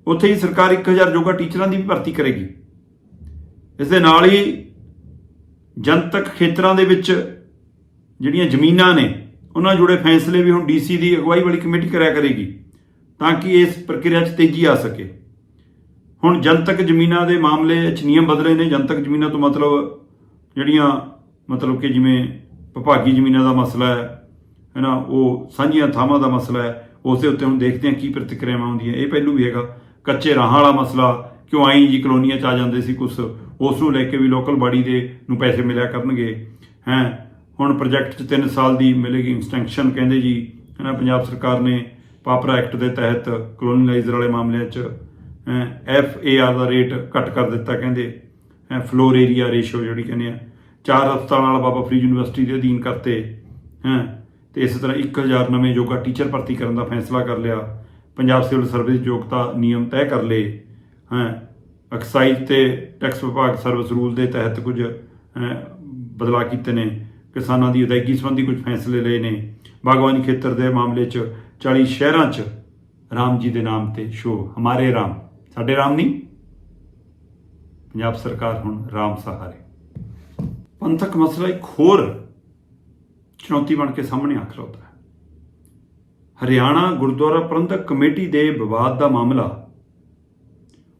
ਉੱਥੇ ਹੀ ਸਰਕਾਰ 1000 ਯੋਗਾ ਟੀਚਰਾਂ ਦੀ ਵੀ ਭਰਤੀ ਕਰੇਗੀ। ਇਸ ਦੇ ਨਾਲ ਹੀ ਜਨਤਕ ਖੇਤਰਾਂ ਦੇ ਵਿੱਚ ਜਿਹੜੀਆਂ ਜ਼ਮੀਨਾਂ ਨੇ ਉਹਨਾਂ ਜੁੜੇ ਫੈਸਲੇ ਵੀ ਹੁਣ ਡੀਸੀ ਦੀ ਅਗਵਾਈ ਵਾਲੀ ਕਮੇਟੀ ਕਰਿਆ ਕਰੇਗੀ ਤਾਂ ਕਿ ਇਸ ਪ੍ਰਕਿਰਿਆ 'ਚ ਤੇਜ਼ੀ ਆ ਸਕੇ। ਹੁਣ ਜਨਤਕ ਜ਼ਮੀਨਾਂ ਦੇ ਮਾਮਲੇ 'ਚ ਨਿਯਮ ਬਦਲੇ ਨੇ। ਜਨਤਕ ਜ਼ਮੀਨਾਂ ਤੋਂ ਮਤਲਬ ਜਿਹੜੀਆਂ ਮਤਲਬ ਕਿ ਜਿਵੇਂ ਵਿਭਾਗੀ ਜ਼ਮੀਨਾਂ ਦਾ ਮਸਲਾ ਹੈ ਹੈ ਨਾ ਉਹ ਸਾਂਝੀਆਂ ਥਾਵਾਂ ਦਾ ਮਸਲਾ ਹੈ, ਉਸ ਦੇ ਉੱਤੇ ਹੁਣ ਦੇਖਦੇ ਹਾਂ ਕੀ ਪ੍ਰਤੀਕਿਰਿਆਵਾਂ ਆਉਂਦੀਆਂ ਇਹ ਪਹਿਲੂ ਵੀ ਹੈਗਾ। ਕੱਚੇ ਰਾਹਾਂ ਵਾਲਾ ਮਸਲਾ, ਕਿਉਂ ਆਈ ਜੀ ਕਲੋਨੀਆਂ ਚ ਆ ਜਾਂਦੇ ਸੀ ਕੁਝ ਉਸ ਨੂੰ ਲੈ ਕੇ ਵੀ ਲੋਕਲ ਬਾਡੀ ਦੇ ਨੂੰ ਪੈਸੇ ਮਿਲਿਆ ਕਰਨਗੇ, ਹੈ। ਹੁਣ ਪ੍ਰੋਜੈਕਟ 'ਚ 3 ਸਾਲ ਦੀ ਮਿਲੇਗੀ ਐਕਸਟੈਂਸ਼ਨ ਕਹਿੰਦੇ ਜੀ ਹੈ ਨਾ ਪੰਜਾਬ ਸਰਕਾਰ ਨੇ ਪਾਪਰਾ ਐਕਟ ਦੇ ਤਹਿਤ ਕਲੋਨੀਲਾਈਜ਼ਰ ਵਾਲੇ ਮਾਮਲਿਆਂ 'ਚ ਐਫ ਏ ਆਰ ਦਾ ਰੇਟ ਘੱਟ ਕਰ ਦਿੱਤਾ, ਕਹਿੰਦੇ ਫਲੋਰ ਏਰੀਆ ਰੇਸ਼ੋ ਜਿਹੜੀ ਕਹਿੰਦੇ ਆ, ਚਾਰ ਹਸਪਤਾਲਾਂ ਨਾਲ ਬਾਬਾ ਫਰੀਦ ਯੂਨੀਵਰਸਿਟੀ ਦੇ ਅਧੀਨ ਕਰਤੇ ਹੈ ਤੇ ਇਸੇ ਤਰ੍ਹਾਂ 1000 ਨਵੇਂ ਯੋਗਾ ਟੀਚਰ ਭਰਤੀ ਕਰਨ ਦਾ ਫੈਸਲਾ ਕਰ ਲਿਆ, ਪੰਜਾਬ ਸਿਵਲ ਸਰਵਿਸ ਯੋਗਤਾ ਨਿਯਮ ਤੈਅ ਕਰ ਲਏ ਹੈ ਐਕਸਾਈਜ਼ ਤੇ ਟੈਕਸ ਵਿਭਾਗ ਸਰਵਿਸ ਰੂਲ ਦੇ ਤਹਿਤ ਕੁਝ ਬਦਲਾਅ ਕੀਤੇ ਨੇ। ਕਿਸਾਨਾਂ ਦੀ ਅਦਾਇਗੀ ਸੰਬੰਧੀ ਕੁਝ ਫੈਸਲੇ ਲਏ ਨੇ। ਬਾਗਵਾਨੀ ਖੇਤਰ ਦੇ ਮਾਮਲੇ 'ਚ 40 ਸ਼ਹਿਰਾਂ 'ਚ ਰਾਮ ਜੀ ਦੇ ਨਾਮ ਤੇ ਸ਼ੋ ਹਮਾਰੇ ਰਾਮ। ਸਾਡੇ ਰਾਮ ਨਹੀਂ। ਪੰਜਾਬ ਸਰਕਾਰ ਹੁਣ ਰਾਮ ਸਹਾਰੇ। ਪੰਥਕ ਮਸਲਾ ਇੱਕ ਹੋਰ ਚੁਣੌਤੀ ਬਣ ਕੇ ਸਾਹਮਣੇ ਆ ਖੜੋਤਾ ਹੈ। ਹਰਿਆਣਾ ਗੁਰਦੁਆਰਾ ਪ੍ਰਬੰਧਕ ਕਮੇਟੀ ਦੇ ਵਿਵਾਦ ਦਾ ਮਾਮਲਾ।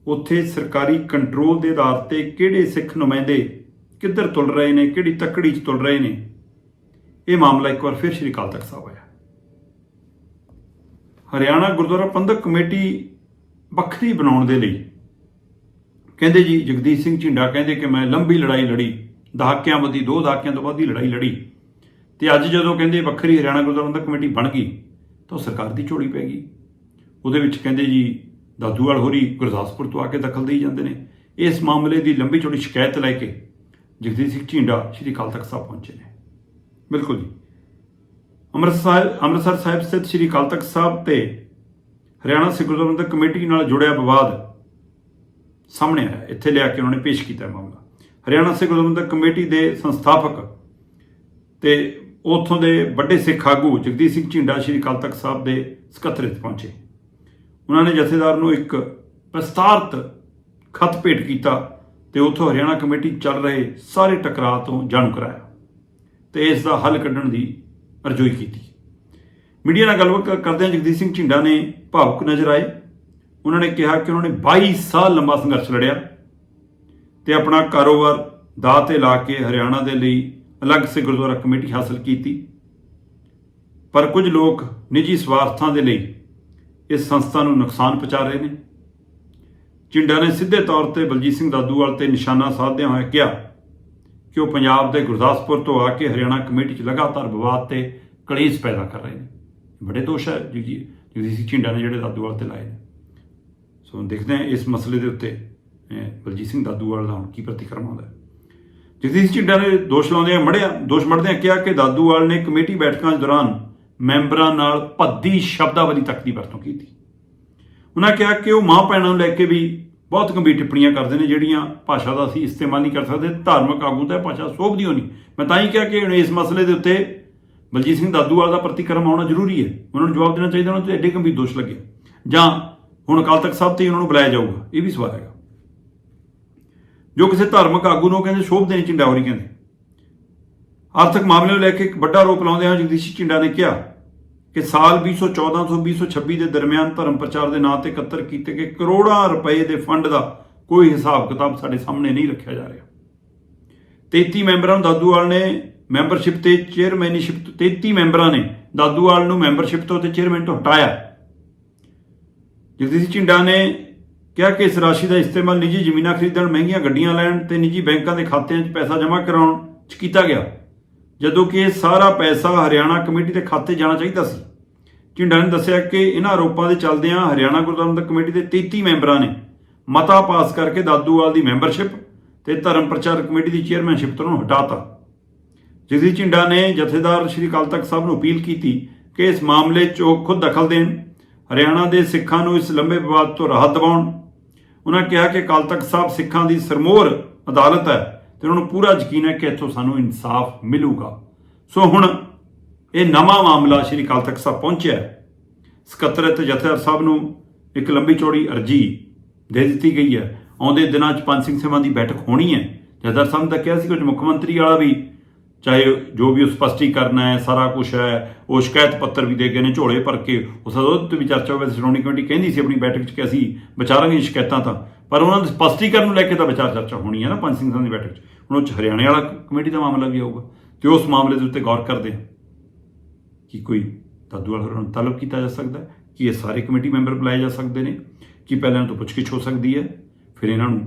ਉੱਥੇ ਸਰਕਾਰੀ ਕੰਟਰੋਲ ਦੇ ਆਧਾਰ ਤੇ ਕਿਹੜੇ ਸਿੱਖ ਨੁਮਾਇੰਦੇ ਕਿੱਧਰ ਤੁਲ ਰਹੇ ਨੇ, ਕਿਹੜੀ ਤੱਕੜੀ 'ਚ ਤੁਲ ਰਹੇ ਨੇ? ਇਹ ਮਾਮਲਾ ਇੱਕ ਵਾਰ ਫਿਰ ਸ਼੍ਰੀ ਅਕਾਲ ਤਖਤ ਸਾਹਿਬ ਆਇਆ। ਹਰਿਆਣਾ ਗੁਰਦੁਆਰਾ ਪ੍ਰਬੰਧਕ ਕਮੇਟੀ ਵੱਖਰੀ ਬਣਾਉਣ ਦੇ ਲਈ ਕਹਿੰਦੇ ਜੀ, ਜਗਦੀਸ਼ ਸਿੰਘ ਝਿੰਡਾ ਕਹਿੰਦੇ ਕਿ ਮੈਂ ਲੰਬੀ ਲੜਾਈ ਲੜੀ, ਦਹਾਕਿਆਂ ਬੱਧੀ ਦੋ ਦਹਾਕਿਆਂ ਤੋਂ ਵੱਧ ਦੀ ਲੜਾਈ ਲੜੀ ਤੇ ਅੱਜ ਜਦੋਂ ਕਹਿੰਦੇ ਵੱਖਰੀ ਹਰਿਆਣਾ ਗੁਰਦੁਆਰਾ ਪ੍ਰਬੰਧਕ ਕਮੇਟੀ ਬਣ ਗਈ, ਤਾਂ ਉਹ ਸਰਕਾਰ ਦੀ ਝੋਲੀ ਪੈ ਗਈ। ਉਹਦੇ ਵਿੱਚ ਕਹਿੰਦੇ ਜੀ, ਦਾਦੂਵਾਲ ਹੋਰੀ ਗੁਰਦਾਸਪੁਰ ਤੋਂ ਆ ਕੇ ਦਖਲ ਦੇਈ ਜਾਂਦੇ ਨੇ। ਇਸ ਮਾਮਲੇ ਦੀ ਲੰਬੀ ਚੌੜੀ ਸ਼ਿਕਾਇਤ ਲੈ ਕੇ ਜਗਦੀਸ਼ ਸਿੰਘ ਝੀਂਡਾ ਸ਼੍ਰੀ ਅਕਾਲ ਤਖਤ ਸਾਹਿਬ ਪਹੁੰਚੇ ਨੇ। ਬਿਲਕੁਲ ਜੀ। ਅੰਮ੍ਰਿਤਸਰ ਅੰਮ੍ਰਿਤਸਰ ਸਾਹਿਬ ਸਥਿਤ ਸ਼੍ਰੀ ਅਕਾਲ ਤਖਤ ਸਾਹਿਬ ਤੇ ਹਰਿਆਣਾ ਸਿੱਖ ਗੁਰਦੁਆਰਾ ਕਮੇਟੀ ਨਾਲ ਜੁੜਿਆ ਵਿਵਾਦ ਸਾਹਮਣੇ ਆਇਆ। ਇੱਥੇ ਲਿਆ ਕੇ ਉਹਨਾਂ ਨੇ ਪੇਸ਼ ਕੀਤਾ ਮਾਮਲਾ। ਹਰਿਆਣਾ ਸਿੱਖ ਗੁਰਦੁਆਰਾ ਕਮੇਟੀ ਦੇ ਸੰਸਥਾਪਕ ਤੇ ਉਥੋਂ ਦੇ ਵੱਡੇ ਸਿੱਖ ਆਗੂ ਜਗਦੀਸ਼ ਸਿੰਘ ਝਿੰਡਾ ਸ਼੍ਰੀ ਅਕਾਲ ਤਖਤ ਸਾਹਿਬ ਦੇ ਸਕੱਤਰੇਤ ਪਹੁੰਚੇ। ਉਹਨਾਂ ਨੇ ਜਥੇਦਾਰ ਨੂੰ ਇੱਕ ਵਿਸਤਾਰਤ ਖਤ ਭੇਟ ਕੀਤਾ ਤੇ ਉੱਥੋਂ ਹਰਿਆਣਾ ਕਮੇਟੀ ਚੱਲ ਰਹੇ ਸਾਰੇ ਟਕਰਾਅ ਤੋਂ ਜਾਣੂ ਕਰਾਇਆ ਤੇ ਇਸ ਦਾ ਹੱਲ ਕੱਢਣ ਦੀ ਅਰਜ਼ੋਈ ਕੀਤੀ। ਮੀਡੀਆ ਨਾਲ ਗੱਲਬਾਤ ਕਰਦਿਆਂ ਜਗਦੀਪ ਸਿੰਘ ਝਿੰਡਾ ਨੇ ਭਾਵੁਕ ਨਜ਼ਰ ਆਏ। ਉਹਨਾਂ ਨੇ ਕਿਹਾ ਕਿ ਉਹਨਾਂ ਨੇ 22 ਸਾਲ ਲੰਬਾ ਸੰਘਰਸ਼ ਲੜਿਆ ਤੇ ਆਪਣਾ ਕਾਰੋਬਾਰ ਦਾਅ ਤੇ ਲਾ ਕੇ ਹਰਿਆਣਾ ਦੇ ਲਈ ਅਲੱਗ ਸੇ ਗੁਰਦੁਆਰਾ ਕਮੇਟੀ ਹਾਸਲ ਕੀਤੀ। ਪਰ ਕੁਝ ਲੋਕ ਨਿੱਜੀ ਸਵਾਰਥਾਂ ਦੇ ਲਈ ਇਸ ਸੰਸਥਾ ਨੂੰ ਨੁਕਸਾਨ ਪਹੁੰਚਾ ਰਹੇ ਨੇ। ਝਿੰਡਾ ਨੇ ਸਿੱਧੇ ਤੌਰ ਤੇ ਬਲਜੀਤ ਸਿੰਘ ਦਾਦੂਵਾਲ ਤੇ ਨਿਸ਼ਾਨਾ ਸਾਧਦਿਆਂ ਹੋਇਆ ਕਿਹਾ ਕਿ ਉਹ ਪੰਜਾਬ ਦੇ ਗੁਰਦਾਸਪੁਰ ਤੋਂ ਆ ਕੇ ਹਰਿਆਣਾ ਕਮੇਟੀ 'ਚ ਲਗਾਤਾਰ ਵਿਵਾਦ ਤੇ ਕਲੇਸ਼ ਪੈਦਾ ਕਰ ਰਹੇ ਨੇ। ਬੜੇ ਦੋਸ਼ ਹੈ ਜੀ ਜੀ ਜਗਦੀਸ਼ ਸਿੰਘ ਝਿੰਡਾ ਨੇ ਜਿਹੜੇ ਦਾਦੂਵਾਲ ਤੇ ਲਾਏ ਨੇ। ਸੋ ਦੇਖਦੇ ਹਾਂ ਇਸ ਮਸਲੇ ਦੇ ਉੱਤੇ ਬਲਜੀਤ ਸਿੰਘ ਦਾਦੂਵਾਲ ਦਾ ਹੁਣ ਕੀ ਪ੍ਰਤੀਕਰਮ ਆਉਂਦਾ ਜਗਦੀਸ਼ ਝਿੰਡਾ ਨੇ ਦੋਸ਼ ਲਾਉਂਦਿਆਂ ਮੜਿਆ, ਦੋਸ਼ ਮੜਦਿਆਂ ਕਿਹਾ ਕਿ ਦਾਦੂਵਾਲ ਨੇ ਕਮੇਟੀ ਬੈਠਕਾਂ ਦੌਰਾਨ ਮੈਂਬਰਾਂ ਨਾਲ ਭੱਦੀ ਸ਼ਬਦਾਵਲੀ ਤੱਕ ਦੀ ਵਰਤੋਂ ਕੀਤੀ। ਉਹਨਾਂ ਕਿਹਾ ਕਿ ਉਹ ਮਾਂ ਭੈਣਾਂ ਨੂੰ ਲੈ ਕੇ ਵੀ ਬਹੁਤ ਗੰਭੀਰ ਟਿੱਪਣੀਆਂ ਕਰਦੇ ਨੇ, ਜਿਹੜੀਆਂ ਭਾਸ਼ਾ ਦਾ ਅਸੀਂ ਇਸਤੇਮਾਲ ਨਹੀਂ ਕਰ ਸਕਦੇ, ਧਾਰਮਿਕ ਆਗੂ ਤਾਂ ਇਹ ਭਾਸ਼ਾ ਸੋਭਦੀ ਹੋਣੀ। ਮੈਂ ਤਾਂ ਹੀ ਕਿਹਾ ਕਿ ਇਸ ਮਸਲੇ ਦੇ ਉੱਤੇ ਬਲਜੀਤ ਸਿੰਘ ਦਾਦੂਵਾਲ ਦਾ ਪ੍ਰਤੀਕਰਮ ਆਉਣਾ ਜ਼ਰੂਰੀ ਹੈ। ਉਹਨਾਂ ਨੂੰ ਜਵਾਬ ਦੇਣਾ ਚਾਹੀਦਾ, ਉਹਨਾਂ ਤੇ ਐਡੇ ਗੰਭੀਰ ਦੋਸ਼ ਲੱਗੇ। ਜਾਂ ਹੁਣ ਅਕਾਲ ਤਖਤ ਸਾਹਿਬ ਤੇ ਹੀ ਉਹਨਾਂ ਨੂੰ ਬੁਲਾਇਆ ਜਾਊਗਾ, ਇਹ ਵੀ ਸਵਾਲ ਹੈਗਾ। ਜੋ ਕਿਸੇ ਧਾਰਮਿਕ ਆਗੂ ਨੂੰ ਕਹਿੰਦੇ ਸ਼ੋਭ ਦੇਣੀ ਝਿੰਡਾ ਹੋਰੀ ਕਹਿੰਦੇ। ਆਰਥਿਕ ਮਾਮਲੇ ਨੂੰ ਲੈ ਕੇ ਇੱਕ ਵੱਡਾ ਰੋਪ ਲਾਉਂਦੇ ਹਾਂ ਜਗਦੀਸ਼ ਝਿੰਡਾ ਨੇ ਕਿਹਾ ਕਿ ਸਾਲ 2014 ਤੋਂ 2026 ਦੇ ਦਰਮਿਆਨ ਧਰਮ ਪ੍ਰਚਾਰ ਦੇ ਨਾਂ ਤੇ ਇਕੱਤਰ ਕੀਤੇ ਗਏ ਕਰੋੜਾਂ ਰੁਪਏ ਦੇ ਫੰਡ ਦਾ ਕੋਈ ਹਿਸਾਬ ਕਿਤਾਬ ਸਾਡੇ ਸਾਹਮਣੇ ਨਹੀਂ ਰੱਖਿਆ ਜਾ ਰਿਹਾ। 33 ਮੈਂਬਰਾਂ ਨੂੰ ਦਾਦੂਵਾਲ ਨੇ ਮੈਂਬਰਸ਼ਿਪ ਤੇ ਚੇਅਰਮੈਨਸ਼ਿਪ ਤੋਂ 33 ਮੈਂਬਰਾਂ ਨੇ ਦਾਦੂਵਾਲ ਨੂੰ ਮੈਂਬਰਸ਼ਿਪ ਤੋਂ ਤੇ ਚੇਅਰਮੈਨ ਤੋਂ ਹਟਾਇਆ। ਜਗਦੀਸ਼ ਝਿੰਡਾ ਨੇ ਕਿਹਾ ਕਿ ਇਸ ਰਾਸ਼ੀ ਦਾ ਇਸਤੇਮਾਲ ਨਿੱਜੀ ਜ਼ਮੀਨਾਂ ਖਰੀਦਣ, ਮਹਿੰਗੀਆਂ ਗੱਡੀਆਂ ਲੈਣ ਤੇ ਨਿੱਜੀ ਬੈਂਕਾਂ ਦੇ ਖਾਤਿਆਂ 'ਚ ਪੈਸਾ ਜਮ੍ਹਾਂ ਕਰਾਉਣ 'ਚ ਕੀਤਾ ਗਿਆ। ਜਦੋਂ ਕਿ ਇਹ ਸਾਰਾ ਪੈਸਾ ਹਰਿਆਣਾ ਕਮੇਟੀ ਦੇ ਖਾਤੇ ਜਾਣਾ ਚਾਹੀਦਾ ਸੀ। ਝਿੰਡਾ ਨੇ ਦੱਸਿਆ ਕਿ ਇਹਨਾਂ ਆਰੋਪਾਂ ਦੇ ਚੱਲਦਿਆਂ ਹਰਿਆਣਾ ਗੁਰਦੁਆਰਾ ਪ੍ਰਬੰਧਕ ਕਮੇਟੀ ਦੇ 33 ਮੈਂਬਰਾਂ ਨੇ ਮਤਾ ਪਾਸ ਕਰਕੇ ਦਾਦੂਵਾਲ ਦੀ ਮੈਂਬਰਸ਼ਿਪ ਤੇ ਧਰਮ ਪ੍ਰਚਾਰ ਕਮੇਟੀ ਦੀ ਚੇਅਰਮੈਨਸ਼ਿਪ ਤੋਂ ਉਹਨੂੰ ਹਟਾਤਾ। ਜਗਦੀਸ਼ ਝਿੰਡਾ ਨੇ ਜਥੇਦਾਰ ਸ਼੍ਰੀ ਅਕਾਲ ਤਖਤ ਸਾਹਿਬ ਨੂੰ ਅਪੀਲ ਕੀਤੀ ਕਿ ਇਸ ਮਾਮਲੇ 'ਚ ਉਹ ਖੁਦ ਦਖਲ ਦੇਣ, ਹਰਿਆਣਾ ਦੇ ਸਿੱਖਾਂ ਨੂੰ ਇਸ ਲੰਬੇ ਵਿਵਾਦ ਤੋਂ ਰਾਹਤ ਦਿਵਾਉਣ। ਉਹਨਾਂ ਕਿਹਾ ਕਿ ਅਕਾਲ ਤਖਤ ਸਾਹਿਬ ਸਿੱਖਾਂ ਦੀ ਸਰਮੋਰ ਅਦਾਲਤ ਹੈ। ਤੇ ਉਹਨਾਂ ਨੂੰ ਪੂਰਾ ਯਕੀਨ ਹੈ ਕਿ ਇੱਥੋਂ ਸਾਨੂੰ ਇਨਸਾਫ ਮਿਲੂਗਾ। ਸੋ ਹੁਣ ਇਹ ਨਵਾਂ ਮਾਮਲਾ ਸ਼੍ਰੀ ਅਕਾਲ ਤਖਤ ਸਾਹਿਬ ਪਹੁੰਚਿਆ ਹੈ। ਸਕੱਤਰਤ ਜਥੇਦਾਰ ਸਾਹਿਬ ਨੂੰ ਇੱਕ ਲੰਬੀ ਚੌੜੀ ਅਰਜੀ ਦੇ ਦਿੱਤੀ ਗਈ ਹੈ। ਆਉਂਦੇ ਦਿਨਾਂ 'ਚ ਪੰਜ ਸਿੰਘ ਸਭਾ ਦੀ ਬੈਠਕ ਹੋਣੀ ਹੈ। ਜਥੇਦਾਰ ਸਾਹਿਬ ਦਾ ਕਿਹਾ ਸੀ ਕਿ ਮੁੱਖ ਮੰਤਰੀ ਵਾਲਾ ਵੀ ਚਾਹੇ ਜੋ ਵੀ ਉਹ ਸਪਸ਼ਟੀਕਰਨ ਹੈ, ਸਾਰਾ ਕੁਝ ਹੈ, ਉਹ ਸ਼ਿਕਾਇਤ ਪੱਤਰ ਵੀ ਦੇ ਗਏ ਨੇ ਝੋਲੇ ਭਰ ਕੇ ਉਸ ਉਹਦੇ ਤੇ ਵੀ ਚਰਚਾ ਹੋਵੇ ਸ਼੍ਰੋਮਣੀ ਕਮੇਟੀ ਕਹਿੰਦੀ ਸੀ ਆਪਣੀ ਬੈਠਕ 'ਚ ਕਿ ਅਸੀਂ ਵਿਚਾਰਾਂਗੇ ਸ਼ਿਕਾਇਤਾਂ ਤਾਂ। ਪਰ ਉਹਨਾਂ ਦੇ ਸਪਸ਼ਟੀਕਰਨ ਨੂੰ ਲੈ ਕੇ ਤਾਂ ਵਿਚਾਰ ਚਰਚਾ ਹੋਣੀ ਹੈ ਨਾ ਪੰਜ ਸਿੰਘ ਸਾਹਿਬ ਦੀ ਬੈਠਕ 'ਚ। ਹੁਣ ਉਹ 'ਚ ਹਰਿਆਣੇ ਵਾਲਾ ਕਮੇਟੀ ਦਾ ਮਾਮਲਾ ਵੀ ਆਊਗਾ ਤੇ ਉਸ ਮਾਮਲੇ ਦੇ ਉੱਤੇ ਗੌਰ ਕਰਦੇ ਹਾਂ ਕਿ ਕੋਈ ਦਾਦੂਵਾਲ ਹੋਰਾਂ ਨੂੰ ਤਲਬ ਕੀਤਾ ਜਾ ਸਕਦਾ ਹੈ, ਕਿ ਇਹ ਸਾਰੇ ਕਮੇਟੀ ਮੈਂਬਰ ਬੁਲਾਏ ਜਾ ਸਕਦੇ ਨੇ, ਕਿ ਪਹਿਲਾਂ ਇਹਨਾਂ ਤੋਂ ਪੁੱਛਗਿੱਛ ਹੋ ਸਕਦੀ ਹੈ, ਫਿਰ ਇਹਨਾਂ ਨੂੰ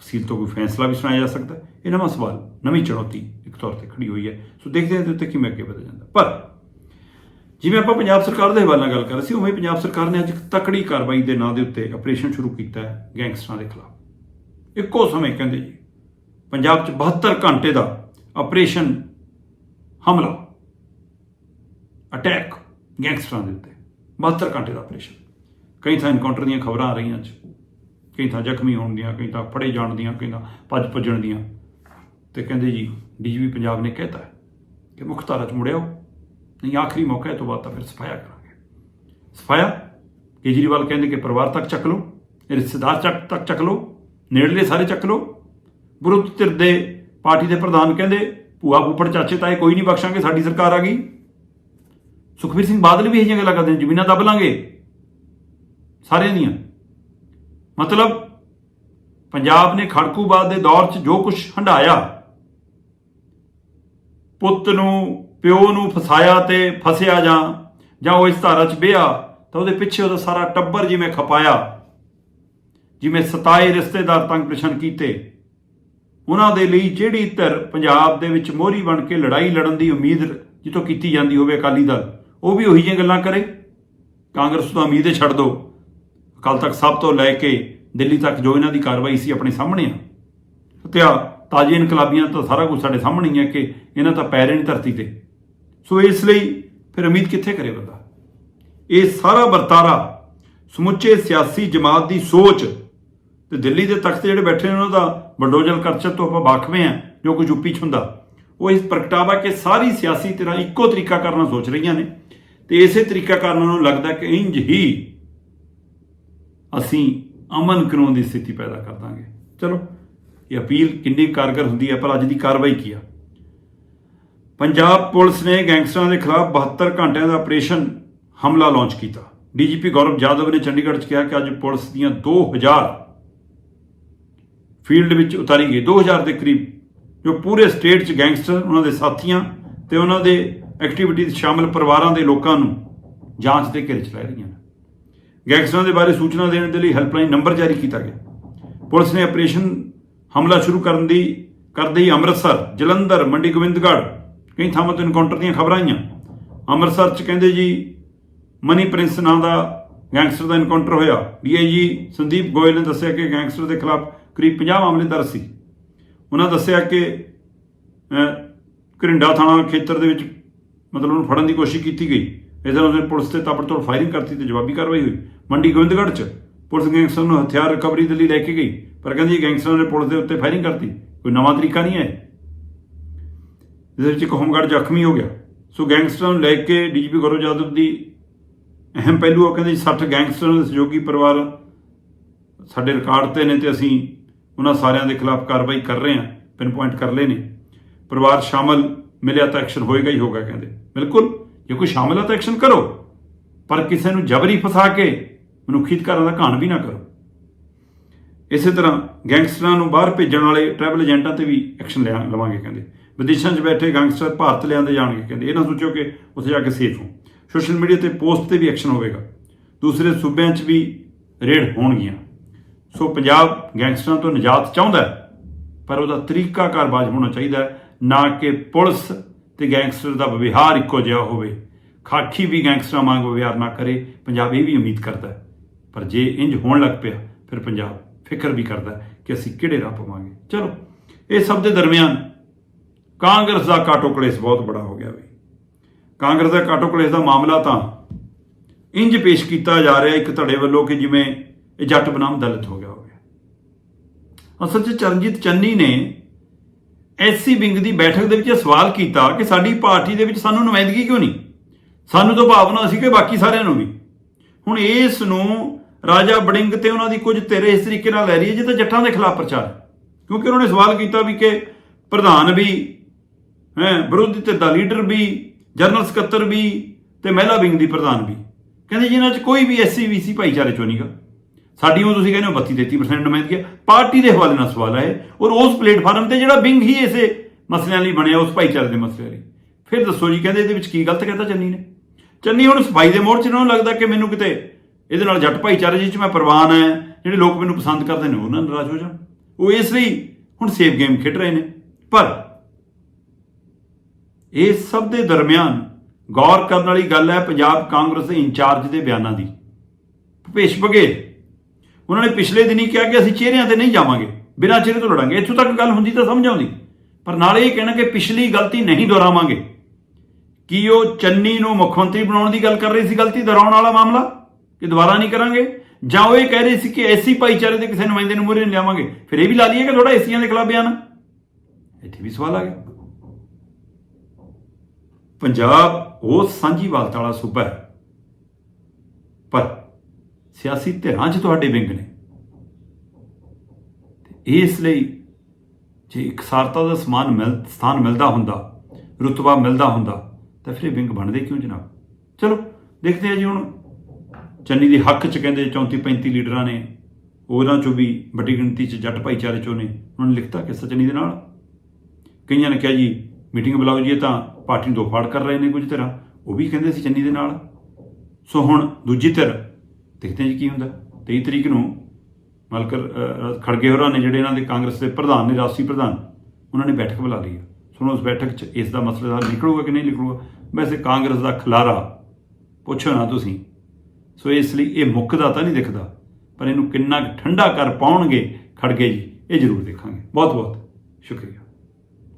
ਫਸੀਲ ਤੋਂ ਕੋਈ ਫੈਸਲਾ ਵੀ ਸੁਣਾਇਆ ਜਾ ਸਕਦਾ ਇਹ ਨਵਾਂ ਸਵਾਲ, ਨਵੀਂ ਚੁਣੌਤੀ ਇੱਕ ਤੌਰ ਤੇ ਖੜੀ ਹੋਈ ਹੈ। ਸੋ ਦੇਖਦੇ ਹਾਂ ਇਹਦੇ ਉੱਤੇ ਕਿਵੇਂ ਅੱਗੇ ਵਧਿਆ ਜਾਂਦਾ। ਪਰ ਜਿਵੇਂ ਆਪਾਂ ਪੰਜਾਬ ਸਰਕਾਰ ਦੇ ਹਵਾਲੇ ਨਾਲ ਗੱਲ ਕਰ ਰਹੇ ਸੀ, ਉਵੇਂ ਪੰਜਾਬ ਸਰਕਾਰ ਨੇ ਅੱਜ ਤਕੜੀ ਕਾਰਵਾਈ ਦੇ ਨਾਂ ਦੇ ਉੱਤੇ ਆਪਰੇਸ਼ਨ ਸ਼ੁਰੂ ਕੀਤਾ ਹੈ ਗੈਂਗਸਟਰਾਂ ਦੇ ਖਿਲਾਫ। ਇੱਕੋ ਸਮੇਂ ਕਹਿੰਦੇ ਜੀ ਪੰਜਾਬ 'ਚ 72 ਘੰਟੇ ਦਾ ਆਪਰੇਸ਼ਨ ਹਮਲਾ, ਅਟੈਕ ਗੈਂਗਸਟਰਾਂ ਦੇ ਉੱਤੇ। 72 ਘੰਟੇ ਦਾ ਆਪਰੇਸ਼ਨ। ਕਈ ਥਾਂ ਐਨਕਾਊਂਟਰ ਦੀਆਂ ਖਬਰਾਂ ਆ ਰਹੀਆਂ ਅੱਜ। ਕਈ ਥਾਂ ਜ਼ਖਮੀ ਹੋਣ ਦੀਆਂ, ਕਈ ਥਾਂ ਫੜੇ ਜਾਣ ਦੀਆਂ, ਕਈ ਥਾਂ ਭੱਜ ਭੱਜਣ ਦੀਆਂ। ਤੇ ਕਹਿੰਦੇ ਜੀ, ਡੀਜੀਪੀ ਪੰਜਾਬ ਨੇ ਕਹਿਤਾ ਹੈ ਕਿ ਮੁੱਖ ਧਾਰਾ 'ਚ ਮੁੜਿਓ ਨਹੀਂ, ਆਖਰੀ ਮੌਕਾ ਹੈ ਤੋਂ ਬਾਅਦ ਤਾਂ ਫਿਰ ਸਫਾਇਆ ਕਰਾਂਗੇ। ਸਫਾਇਆ? ਕੇਜਰੀਵਾਲ ਕਹਿੰਦੇ ਕਿ ਪਰਿਵਾਰ ਤੱਕ ਚੱਕ ਲਓ ਰਿਸ਼ਤੇਦਾਰ ਚੱਕ ਤੱਕ ਚੱਕ ਲਓ, ਨੇੜਲੇ ਸਾਰੇ ਚੱਕ ਲਓ। ਵਿਰੁੱਧ ਧਿਰ ਦੇ ਪਾਰਟੀ ਦੇ ਪ੍ਰਧਾਨ ਕਹਿੰਦੇ, ਭੂਆ ਫੁੱਫੜ ਚਾਚੇ ਤਾਏ ਕੋਈ ਨਹੀਂ ਬਖਸ਼ਾਂਗੇ, ਸਾਡੀ ਸਰਕਾਰ ਆ ਗਈ। ਸੁਖਬੀਰ ਸਿੰਘ ਬਾਦਲ ਵੀ ਇਹ ਜਿਹੀਆਂ ਗੱਲਾਂ ਕਰਦੇ ਨੇ, ਜ਼ਮੀਨਾਂ ਦੱਬ ਲਾਂਗੇ। ਸਾਰਿਆਂ ਦੀਆਂ। ਮਤਲਬ, ਪੰਜਾਬ ਨੇ ਖੜਕੂਬਾਦ ਦੇ ਦੌਰ 'ਚ ਜੋ ਕੁਝ ਹੰਡਾਇਆ ਪੁੱਤ ਨੂੰ, ਪਿਓ ਨੂੰ ਫਸਾਇਆ ਤੇ ਫਸਿਆ ਜਾਂ ਜਾਂ ਉਹ ਇਸ ਧਾਰਾ 'ਚ ਬਿਆ ਤਾਂ ਉਹਦੇ ਪਿੱਛੇ ਉਹਦਾ ਸਾਰਾ ਟੱਬਰ ਜਿਵੇਂ ਖਪਾਇਆ, ਜਿਵੇਂ ਸਤਾਏ ਰਿਸ਼ਤੇਦਾਰ ਤੰਗ ਪਰੇਸ਼ਾਨ ਕੀਤੇ। ਉਹਨਾਂ ਦੇ ਲਈ ਜਿਹੜੀ ਧਿਰ ਪੰਜਾਬ ਦੇ ਵਿੱਚ ਮੋਹਰੀ ਬਣ ਕੇ ਲੜਾਈ ਲੜਨ ਦੀ ਉਮੀਦ ਜਿੱਥੋਂ ਕੀਤੀ ਜਾਂਦੀ ਹੋਵੇ ਅਕਾਲੀ ਦਲ, ਉਹ ਵੀ ਉਹੀ ਜਿਹੀਆਂ ਗੱਲਾਂ ਕਰੇ। ਕਾਂਗਰਸ ਤੋਂ ਉਮੀਦ ਛੱਡ ਦਿਓ ਕੱਲ ਤੱਕ ਸਭ ਤੋਂ ਲੈ ਕੇ ਦਿੱਲੀ ਤੱਕ ਜੋ ਇਹਨਾਂ ਦੀ ਕਾਰਵਾਈ ਸੀ ਆਪਣੇ ਸਾਹਮਣੇ ਆ। ਹਤਿਆ ਤਾਜੇ ਇਨਕਲਾਬੀਆਂ ਤਾਂ ਸਾਰਾ ਕੁਝ ਸਾਡੇ ਸਾਹਮਣੇ ਹੀ ਹੈ ਕਿ ਇਹਨਾਂ ਤਾਂ ਪੈਰ ਹੀ ਨਹੀਂ ਧਰਤੀ ਤੇ। ਸੋ ਇਸ ਲਈ ਫਿਰ ਉਮੀਦ ਕਿੱਥੇ ਕਰੇ ਬੰਦਾ? ਇਹ ਸਾਰਾ ਵਰਤਾਰਾ ਸਮੁੱਚੇ ਸਿਆਸੀ ਜਮਾਤ ਦੀ ਸੋਚ ਤੇ ਦਿੱਲੀ ਦੇ ਤਖਤ ਜਿਹੜੇ ਬੈਠੇ ਨੇ ਉਹਨਾਂ ਦਾ ਬੰਡੋਜਲ ਕਰਚਤ ਤੋਂ ਆਪਾਂ ਵਾਕਫੇ ਆ, ਜੋ ਕੁਝ ਯੂਪੀ 'ਚ ਹੁੰਦਾ। ਉਹ ਇਸ ਪ੍ਰਗਟਾਵਾ ਕਿ ਸਾਰੀ ਸਿਆਸੀ ਤਰ੍ਹਾਂ ਇੱਕੋ ਤਰੀਕਾ ਕਰਨਾ ਸੋਚ ਰਹੀਆਂ ਨੇ ਤੇ ਇਸੇ ਤਰੀਕਾ ਕਰਨ ਨੂੰ ਲੱਗਦਾ ਕਿ ਇੰਜ ਹੀ ਅਸੀਂ ਅਮਨ ਕਾਨੂੰਨ ਦੀ ਸਥਿਤੀ ਪੈਦਾ ਕਰ ਦਾਂਗੇ। ਚਲੋ, ਇਹ ਅਪੀਲ ਕਿੰਨੀ ਕਾਰਗਰ ਹੁੰਦੀ ਹੈ, ਪਰ ਅੱਜ ਦੀ ਕਾਰਵਾਈ ਕੀ ਆ? ਪੰਜਾਬ ਪੁਲਿਸ ਨੇ ਗੈਂਗਸਟਰਾਂ ਦੇ ਖਿਲਾਫ 72 ਘੰਟਿਆਂ ਦਾ ਆਪਰੇਸ਼ਨ ਹਮਲਾ ਲਾਂਚ ਕੀਤਾ। ਡੀਜੀਪੀ ਗੌਰਵ ਜਾਦਵ ਨੇ ਚੰਡੀਗੜ੍ਹ 'ਚ ਕਿਹਾ ਕਿ ਅੱਜ ਪੁਲਿਸ ਦੀਆਂ 2000 ਫੀਲਡ ਵਿੱਚ ਉਤਾਰੀ ਗਈ। 2000 ਦੇ ਕਰੀਬ ਜੋ ਪੂਰੇ ਸਟੇਟ 'ਚ ਗੈਂਗਸਟਰ, ਉਹਨਾਂ ਦੇ ਸਾਥੀਆਂ ਤੇ ਉਹਨਾਂ ਦੇ ਐਕਟੀਵਿਟੀ 'ਚ ਸ਼ਾਮਲ ਪਰਿਵਾਰਾਂ ਦੇ ਲੋਕਾਂ ਨੂੰ ਜਾਂਚ ਦੇ ਘੇਰੇ 'ਚ ਲੈ ਰਹੀਆਂ ਨੇ। ਗੈਂਗਸਟਰਾਂ ਦੇ ਬਾਰੇ ਸੂਚਨਾ ਦੇਣ ਦੇ ਲਈ ਹੈਲਪਲਾਈਨ ਨੰਬਰ ਜਾਰੀ ਕੀਤਾ ਗਿਆ। ਪੁਲਿਸ ਨੇ ਆਪਰੇਸ਼ਨ ਹਮਲਾ ਸ਼ੁਰੂ ਕਰਨ ਦੀ, ਕਰਦੇ ਹੀ ਅੰਮ੍ਰਿਤਸਰ, ਜਲੰਧਰ, ਮੰਡੀ ਗੋਬਿੰਦਗੜ੍ਹ ਕਈ ਥਾਵਾਂ ਤੋਂ ਇਨਕਾਊਂਟਰ ਦੀਆਂ ਖਬਰਾਂ ਆਈਆਂ। ਅੰਮ੍ਰਿਤਸਰ 'ਚ ਕਹਿੰਦੇ ਜੀ, ਮਨੀ ਪ੍ਰਿੰਸ ਨਾਂ ਦਾ ਗੈਂਗਸਟਰ ਦਾ ਇਨਕਾਊਂਟਰ ਹੋਇਆ। ਡੀਆਈਜੀ ਸੰਦੀਪ ਗੋਇਲ ਨੇ ਦੱਸਿਆ ਕਿ ਗੈਂਗਸਟਰ ਦੇ ਖਿਲਾਫ ਕਰੀਬ 50 ਮਾਮਲੇ ਦਰਜ ਸੀ। ਉਹਨਾਂ ਦੱਸਿਆ ਕਿ ਘਰਿੰਡਾ ਥਾਣਾ ਖੇਤਰ ਦੇ ਵਿੱਚ ਮਤਲਬ ਉਹਨੂੰ ਫੜਨ ਦੀ ਕੋਸ਼ਿਸ਼ ਕੀਤੀ ਗਈ। ਇਸ ਤਰ੍ਹਾਂ ਪੁਲਿਸ ਤੇ ਤਾਬੜਤੋੜ ਫਾਇਰਿੰਗ ਕਰਤੀ ਤੇ ਜਵਾਬੀ ਕਾਰਵਾਈ ਹੋਈ। ਮੰਡੀ ਗੋਬਿੰਦਗੜ੍ਹ 'ਚ ਪੁਲਿਸ ਗੈਂਗਸਟਰ ਨੂੰ ਹਥਿਆਰ ਰਿਕਵਰੀ ਦੇ ਲਈ ਲੈ ਕੇ ਗਈ, ਪਰ ਕਹਿੰਦੀ ਇਹ ਗੈਂਗਸਟਰਾਂ ਨੇ ਪੁਲਿਸ ਦੇ ਉੱਤੇ ਫਾਇਰਿੰਗ ਕਰਤੀ। ਕੋਈ ਨਵਾਂ ਤਰੀਕਾ ਨਹੀਂ ਹੈ। ਜਿਹਦੇ ਵਿੱਚ ਇੱਕ ਹੋਮਗਾਰਡ ਜ਼ਖਮੀ ਹੋ ਗਿਆ। ਸੋ ਗੈਂਗਸਟਰਾਂ ਨੂੰ ਲੈ ਕੇ ਡੀਜੀਪੀ ਗੌਰਵ ਯਾਦਵ ਦੀ ਅਹਿਮ ਪਹਿਲੂ ਉਹ ਕਹਿੰਦੇ 60 ਗੈਂਗਸਟਰਾਂ ਦੇ ਸਹਿਯੋਗੀ ਪਰਿਵਾਰ ਸਾਡੇ ਰਿਕਾਰਡ ਤੇ ਨੇ ਤੇ ਅਸੀਂ ਉਹਨਾਂ ਸਾਰਿਆਂ ਦੇ ਖਿਲਾਫ ਕਾਰਵਾਈ ਕਰ ਰਹੇ ਹਾਂ ਪਿਨ ਪੁਆਇੰਟ ਕਰ ਲਏ ਨੇ। ਪਰਿਵਾਰ ਸ਼ਾਮਲ ਮਿਲਿਆ ਤਾਂ ਐਕਸ਼ਨ ਹੋਏਗਾ ਹੀ ਹੋਗਾ ਕਹਿੰਦੇ। ਬਿਲਕੁਲ, ਜੇ ਕੋਈ ਸ਼ਾਮਲ ਹੈ ਤਾਂ ਐਕਸ਼ਨ ਕਰੋ। ਪਰ ਕਿਸੇ ਨੂੰ ਜਬਰੀ ਫਸਾ ਕੇ ਮਨੁੱਖੀ ਅਧਿਕਾਰਾਂ ਦਾ ਘਾਣ ਵੀ ਨਾ ਕਰੋ। ਇਸੇ ਤਰ੍ਹਾਂ ਗੈਂਗਸਟਰਾਂ ਨੂੰ ਬਾਹਰ ਭੇਜਣ ਵਾਲੇ ਟਰੈਵਲ ਏਜੰਟਾਂ ਤੇ ਵੀ ਐਕਸ਼ਨ ਲਿਆ ਲਵਾਂਗੇ ਕਹਿੰਦੇ। ਵਿਦੇਸ਼ਾਂ 'ਚ ਬੈਠੇ ਗੈਂਗਸਟਰ ਭਾਰਤ ਲਿਆਂਦੇ ਜਾਣਗੇ ਕਹਿੰਦੇ। ਇਹ ਨਾ ਸੋਚੋ ਕਿ ਉੱਥੇ ਜਾ ਕੇ ਸੇਫ ਹੋ ਸੋਸ਼ਲ ਮੀਡੀਆ ਤੇ ਪੋਸਟ ਤੇ ਵੀ ਐਕਸ਼ਨ ਹੋਵੇਗਾ। ਦੂਸਰੇ ਸੂਬਿਆਂ 'ਚ ਵੀ ਰੇਡ ਹੋਣਗੀਆਂ। ਸੋ ਪੰਜਾਬ ਗੈਂਗਸਟਰਾਂ ਤੋਂ ਨਿਜਾਤ ਚਾਹੁੰਦਾ ਪਰ ਉਹਦਾ ਤਰੀਕਾ ਕਾਰਬਾਜ਼ ਹੋਣਾ ਚਾਹੀਦਾ ਨਾ ਕਿ ਪੁਲਿਸ ਤੇ ਗੈਂਗਸਟਰ ਦਾ ਵਿਵਹਾਰ ਇੱਕੋ ਜਿਹਾ ਹੋਵੇ। ਖਾਕੀ ਵੀ ਗੈਂਗਸਟਰਾਂ ਵਾਂਗ ਵਿਵਹਾਰ ਨਾ ਕਰੇ, ਪੰਜਾਬ ਇਹ ਵੀ ਉਮੀਦ ਕਰਦਾ ਪਰ ਜੇ ਇੰਜ ਹੋਣ ਲੱਗ ਪਿਆ, ਫਿਰ ਪੰਜਾਬ ਫਿਕਰ ਵੀ ਕਰਦਾ ਕਿ ਅਸੀਂ ਕਿਹੜੇ ਰਾਹ ਪਵਾਂਗੇ। ਚਲੋ, ਇਹ ਸਭ ਦੇ ਦਰਮਿਆਨ ਕਾਂਗਰਸ ਦਾ ਕਾਟੋ ਕਲੇਸ਼ ਬਹੁਤ ਬੜਾ ਹੋ ਗਿਆ ਵੀ। ਕਾਂਗਰਸ ਦਾ ਕਾਟੋ ਕਲੇਸ਼ ਦਾ ਮਾਮਲਾ ਤਾਂ ਇੰਜ ਪੇਸ਼ ਕੀਤਾ ਜਾ ਰਿਹਾ ਇੱਕ ਧੜੇ ਵੱਲੋਂ ਕਿ ਜਿਵੇਂ ਇਹ ਜੱਟ ਬਨਾਮ ਦਲਿਤ ਹੋ ਗਿਆ ਹੋ ਗਿਆ। ਅਸਲ 'ਚ ਚਰਨਜੀਤ ਚੰਨੀ ਨੇ ਐਸਸੀ ਵਿੰਗ ਦੀ ਬੈਠਕ ਦੇ ਵਿੱਚ ਇਹ ਸਵਾਲ ਕੀਤਾ ਕਿ ਸਾਡੀ ਪਾਰਟੀ ਦੇ ਵਿੱਚ ਸਾਨੂੰ ਨੁਮਾਇੰਦਗੀ ਕਿਉਂ ਨਹੀਂ? ਸਾਨੂੰ ਤਾਂ ਭਾਵਨਾ ਸੀ ਕਿ ਬਾਕੀ ਸਾਰਿਆਂ ਨੂੰ ਵੀ। ਹੁਣ ਇਸ ਨੂੰ ਰਾਜਾ ਬੜਿੰਗ ਤੇ ਉਹਨਾਂ ਦੀ ਕੁਝ ਤੇਰੇ ਇਸ ਤਰੀਕੇ ਨਾਲ ਲੈ ਰਹੀ ਹੈ ਜੇ ਤਾਂ ਜੱਟਾਂ ਦੇ ਖਿਲਾਫ ਪ੍ਰਚਾਰ ਕਿਉਂਕਿ ਉਹਨਾਂ ਨੇ ਸਵਾਲ ਕੀਤਾ ਵੀ ਕਿ ਪ੍ਰਧਾਨ ਵੀ, ਹੈ, ਵਿਰੋਧੀ ਧਿਰ ਦਾ ਲੀਡਰ ਵੀ, ਜਨਰਲ ਸਕੱਤਰ ਵੀ ਤੇ ਮਹਿਲਾ ਵਿੰਗ ਦੀ ਪ੍ਰਧਾਨ ਵੀ। ਕਹਿੰਦੇ ਜਿਨ੍ਹਾਂ 'ਚ ਕੋਈ ਵੀ ਐਸਸੀ ਵੀਸੀ ਭਾਈਚਾਰੇ ਚੋਂ ਨਹੀਂਗਾ ਸਾਡੀ ਉਹ ਤੁਸੀਂ ਕਹਿੰਦੇ ਹੋ 32 33% ਨੁਮਾਇੰਦਗੀ ਪਾਰਟੀ ਦੇ ਹਵਾਲੇ ਨਾਲ ਸਵਾਲ ਹੈ ਔਰ ਉਸ ਪਲੇਟਫਾਰਮ ਤੇ ਜਿਹੜਾ ਵਿੰਗ ਹੀ ਇਸੇ ਮਸਲਿਆਂ ਲਈ ਬਣਿਆ, ਉਸ ਭਾਈਚਾਰੇ ਦੇ ਮਸਲਿਆਂ ਲਈ। ਫਿਰ ਦੱਸੋ ਜੀ, ਕਹਿੰਦੇ ਇਹਦੇ ਵਿੱਚ ਕੀ ਗਲਤ ਕਹਿੰਦਾ ਚੰਨੀ ਨੇ? ਚੰਨੀ ਹੁਣ ਸਫ਼ਾਈ ਦੇ ਮੋਰਚੇ ਨੂੰ ਲੱਗਦਾ ਕਿ ਮੈਨੂੰ ਕਿਤੇ ਇਹਦੇ ਨਾਲ ਜੱਟ ਭਾਈਚਾਰੇ ਜਿਹ ਚ ਮੈਂ ਪ੍ਰਵਾਨ ਹੈ, ਜਿਹੜੇ ਲੋਕ ਮੈਨੂੰ ਪਸੰਦ ਕਰਦੇ ਨੇ, ਉਹਨਾਂ ਨਾਰਾਜ਼ ਹੋ ਜਾਣ। ਉਹ ਇਸ ਲਈ ਹੁਣ ਸੇਫ ਗੇਮ ਖੇਡ ਰਹੇ ਨੇ। ਪਰ ਇਹ ਸਭ ਦੇ ਦਰਮਿਆਨ ਗੌਰ ਕਰਨ ਵਾਲੀ ਗੱਲ ਹੈ ਪੰਜਾਬ ਕਾਂਗਰਸ ਦੇ ਇੰਚਾਰਜ ਦੇ ਬਿਆਨਾਂ ਦੀ। ਭੁਪੇਸ਼ ਬਘੇਲ ਉਹਨਾਂ ਨੇ ਪਿਛਲੇ ਦਿਨੀ ਕਿਹਾ ਕਿ ਅਸੀਂ ਚਿਹਰਿਆਂ ਤੇ ਨਹੀਂ ਜਾਵਾਂਗੇ, ਬਿਨਾਂ ਚਿਹਰੇ ਤੋਂ ਲੜਾਂਗੇ। ਇੱਥੋਂ ਤੱਕ ਗੱਲ ਹੁੰਦੀ ਤਾਂ ਸਮਝ ਆਉਂਦੀ। ਪਰ ਨਾਲੇ ਇਹ ਕਹਿਣਾ ਕਿ ਪਿਛਲੀ ਗਲਤੀ ਨਹੀਂ ਦੁਹਰਾਵਾਂਗੇ। ਕੀ ਉਹ ਚੰਨੀ ਨੂੰ ਮੁੱਖ ਮੰਤਰੀ ਬਣਾਉਣ ਦੀ ਗੱਲ ਕਰ ਰਹੀ ਸੀ? ਗਲਤੀ ਦੁਹਰਾਉਣ ਵਾਲਾ ਮਾਮਲਾ? ਕਿ ਦੁਬਾਰਾ ਨਹੀਂ ਕਰਾਂਗੇ? ਜਾਂ ਉਹ ਇਹ ਕਹਿ ਰਹੀ ਸੀ ਕਿ ਐਸੀ ਭਾਈਚਾਰੇ ਦੇ ਕਿਸੇ ਨੁਮਾਇੰਦੇ ਨੂੰ ਮੂਹਰੇ ਨਹੀਂ ਲਿਆਵਾਂਗੇ? ਫਿਰ ਇਹ ਵੀ ਲਾ ਲਈਏ ਕਿ ਥੋੜਾ ਏਸੀਆਂ ਦੇ ਖਿਲਾਫ ਬਿਆਨ ਇੱਥੇ ਵੀ ਸਵਾਲ ਆ ਗਿਆ। ਪੰਜਾਬ, ਉਹ ਸਾਂਝੀਵਾਲਤਾ ਵਾਲਾ ਸੂਬਾ ਹੈ। ਸਿਆਸੀ ਧਿਰਾਂ 'ਚ ਤੁਹਾਡੇ ਵਿੰਗ ਨੇ। ਇਸ ਲਈ ਜੇ ਇਕਸਾਰਤਾ ਦਾ ਸਮਾਨ ਮਿਲ, ਸਥਾਨ ਮਿਲਦਾ ਹੁੰਦਾ, ਰੁਤਬਾ ਮਿਲਦਾ ਹੁੰਦਾ, ਤਾਂ ਫਿਰ ਇਹ ਵਿੰਗ ਬਣਦੇ ਕਿਉਂ ਜਨਾਬ? ਚਲੋ, ਦੇਖਦੇ ਹਾਂ ਜੀ ਹੁਣ। ਚੰਨੀ ਦੇ ਹੱਕ 'ਚ ਕਹਿੰਦੇ 34 35 ਲੀਡਰਾਂ ਨੇ ਉਹਨਾਂ 'ਚੋਂ ਵੀ ਵੱਡੀ ਗਿਣਤੀ 'ਚ ਜੱਟ ਭਾਈਚਾਰੇ 'ਚੋਂ ਨੇ, ਉਹਨਾਂ ਨੇ ਲਿਖਤਾ ਕਿ ਚੰਨੀ ਦੇ ਨਾਲ। ਕਈਆਂ ਨੇ ਕਿਹਾ ਜੀ, ਮੀਟਿੰਗ ਬੁਲਾਓ ਜੀ ਤਾਂ ਪਾਰਟੀ ਨੂੰ ਦੋ ਫਾੜ ਕਰ ਰਹੇ ਨੇ ਕੁਝ ਤਰ੍ਹਾਂ ਉਹ ਵੀ ਕਹਿੰਦੇ ਸੀ ਚੰਨੀ ਦੇ ਨਾਲ। ਸੋ ਹੁਣ ਦੂਜੀ ਧਿਰ ਦੇਖਦੇ ਹਾਂ ਜੀ ਕੀ ਹੁੰਦਾ। 23 ਤਰੀਕ ਨੂੰ ਮਲਕਰ ਖੜਗੇ ਹੋਰਾਂ ਨੇ ਜਿਹੜੇ ਇਹਨਾਂ ਦੇ ਕਾਂਗਰਸ ਦੇ ਪ੍ਰਧਾਨ ਨੇ, ਰਾਸ਼ਟਰੀ ਪ੍ਰਧਾਨ, ਉਹਨਾਂ ਨੇ ਬੈਠਕ ਬੁਲਾ ਲਈ ਹੈ ਸੁਣੋ, ਉਸ ਬੈਠਕ 'ਚ ਇਸ ਦਾ ਮਸਲਾ ਹੱਲ ਨਿਕਲੂਗਾ ਕਿ ਨਹੀਂ ਨਿਕਲੂਗਾ? ਵੈਸੇ ਕਾਂਗਰਸ ਦਾ ਖਲਾਰਾ ਪੁੱਛੋ ਨਾ ਤੁਸੀਂ। ਸੋ ਇਸ ਲਈ ਇਹ ਮੁੱਕਦਾ ਤਾਂ ਨਹੀਂ ਦਿਖਦਾ, ਪਰ ਇਹਨੂੰ ਕਿੰਨਾ ਕੁ ਠੰਡਾ ਕਰ ਪਾਉਣਗੇ ਖੜਗੇ ਜੀ, ਇਹ ਜ਼ਰੂਰ ਦੇਖਾਂਗੇ। ਬਹੁਤ ਬਹੁਤ ਸ਼ੁਕਰੀਆ।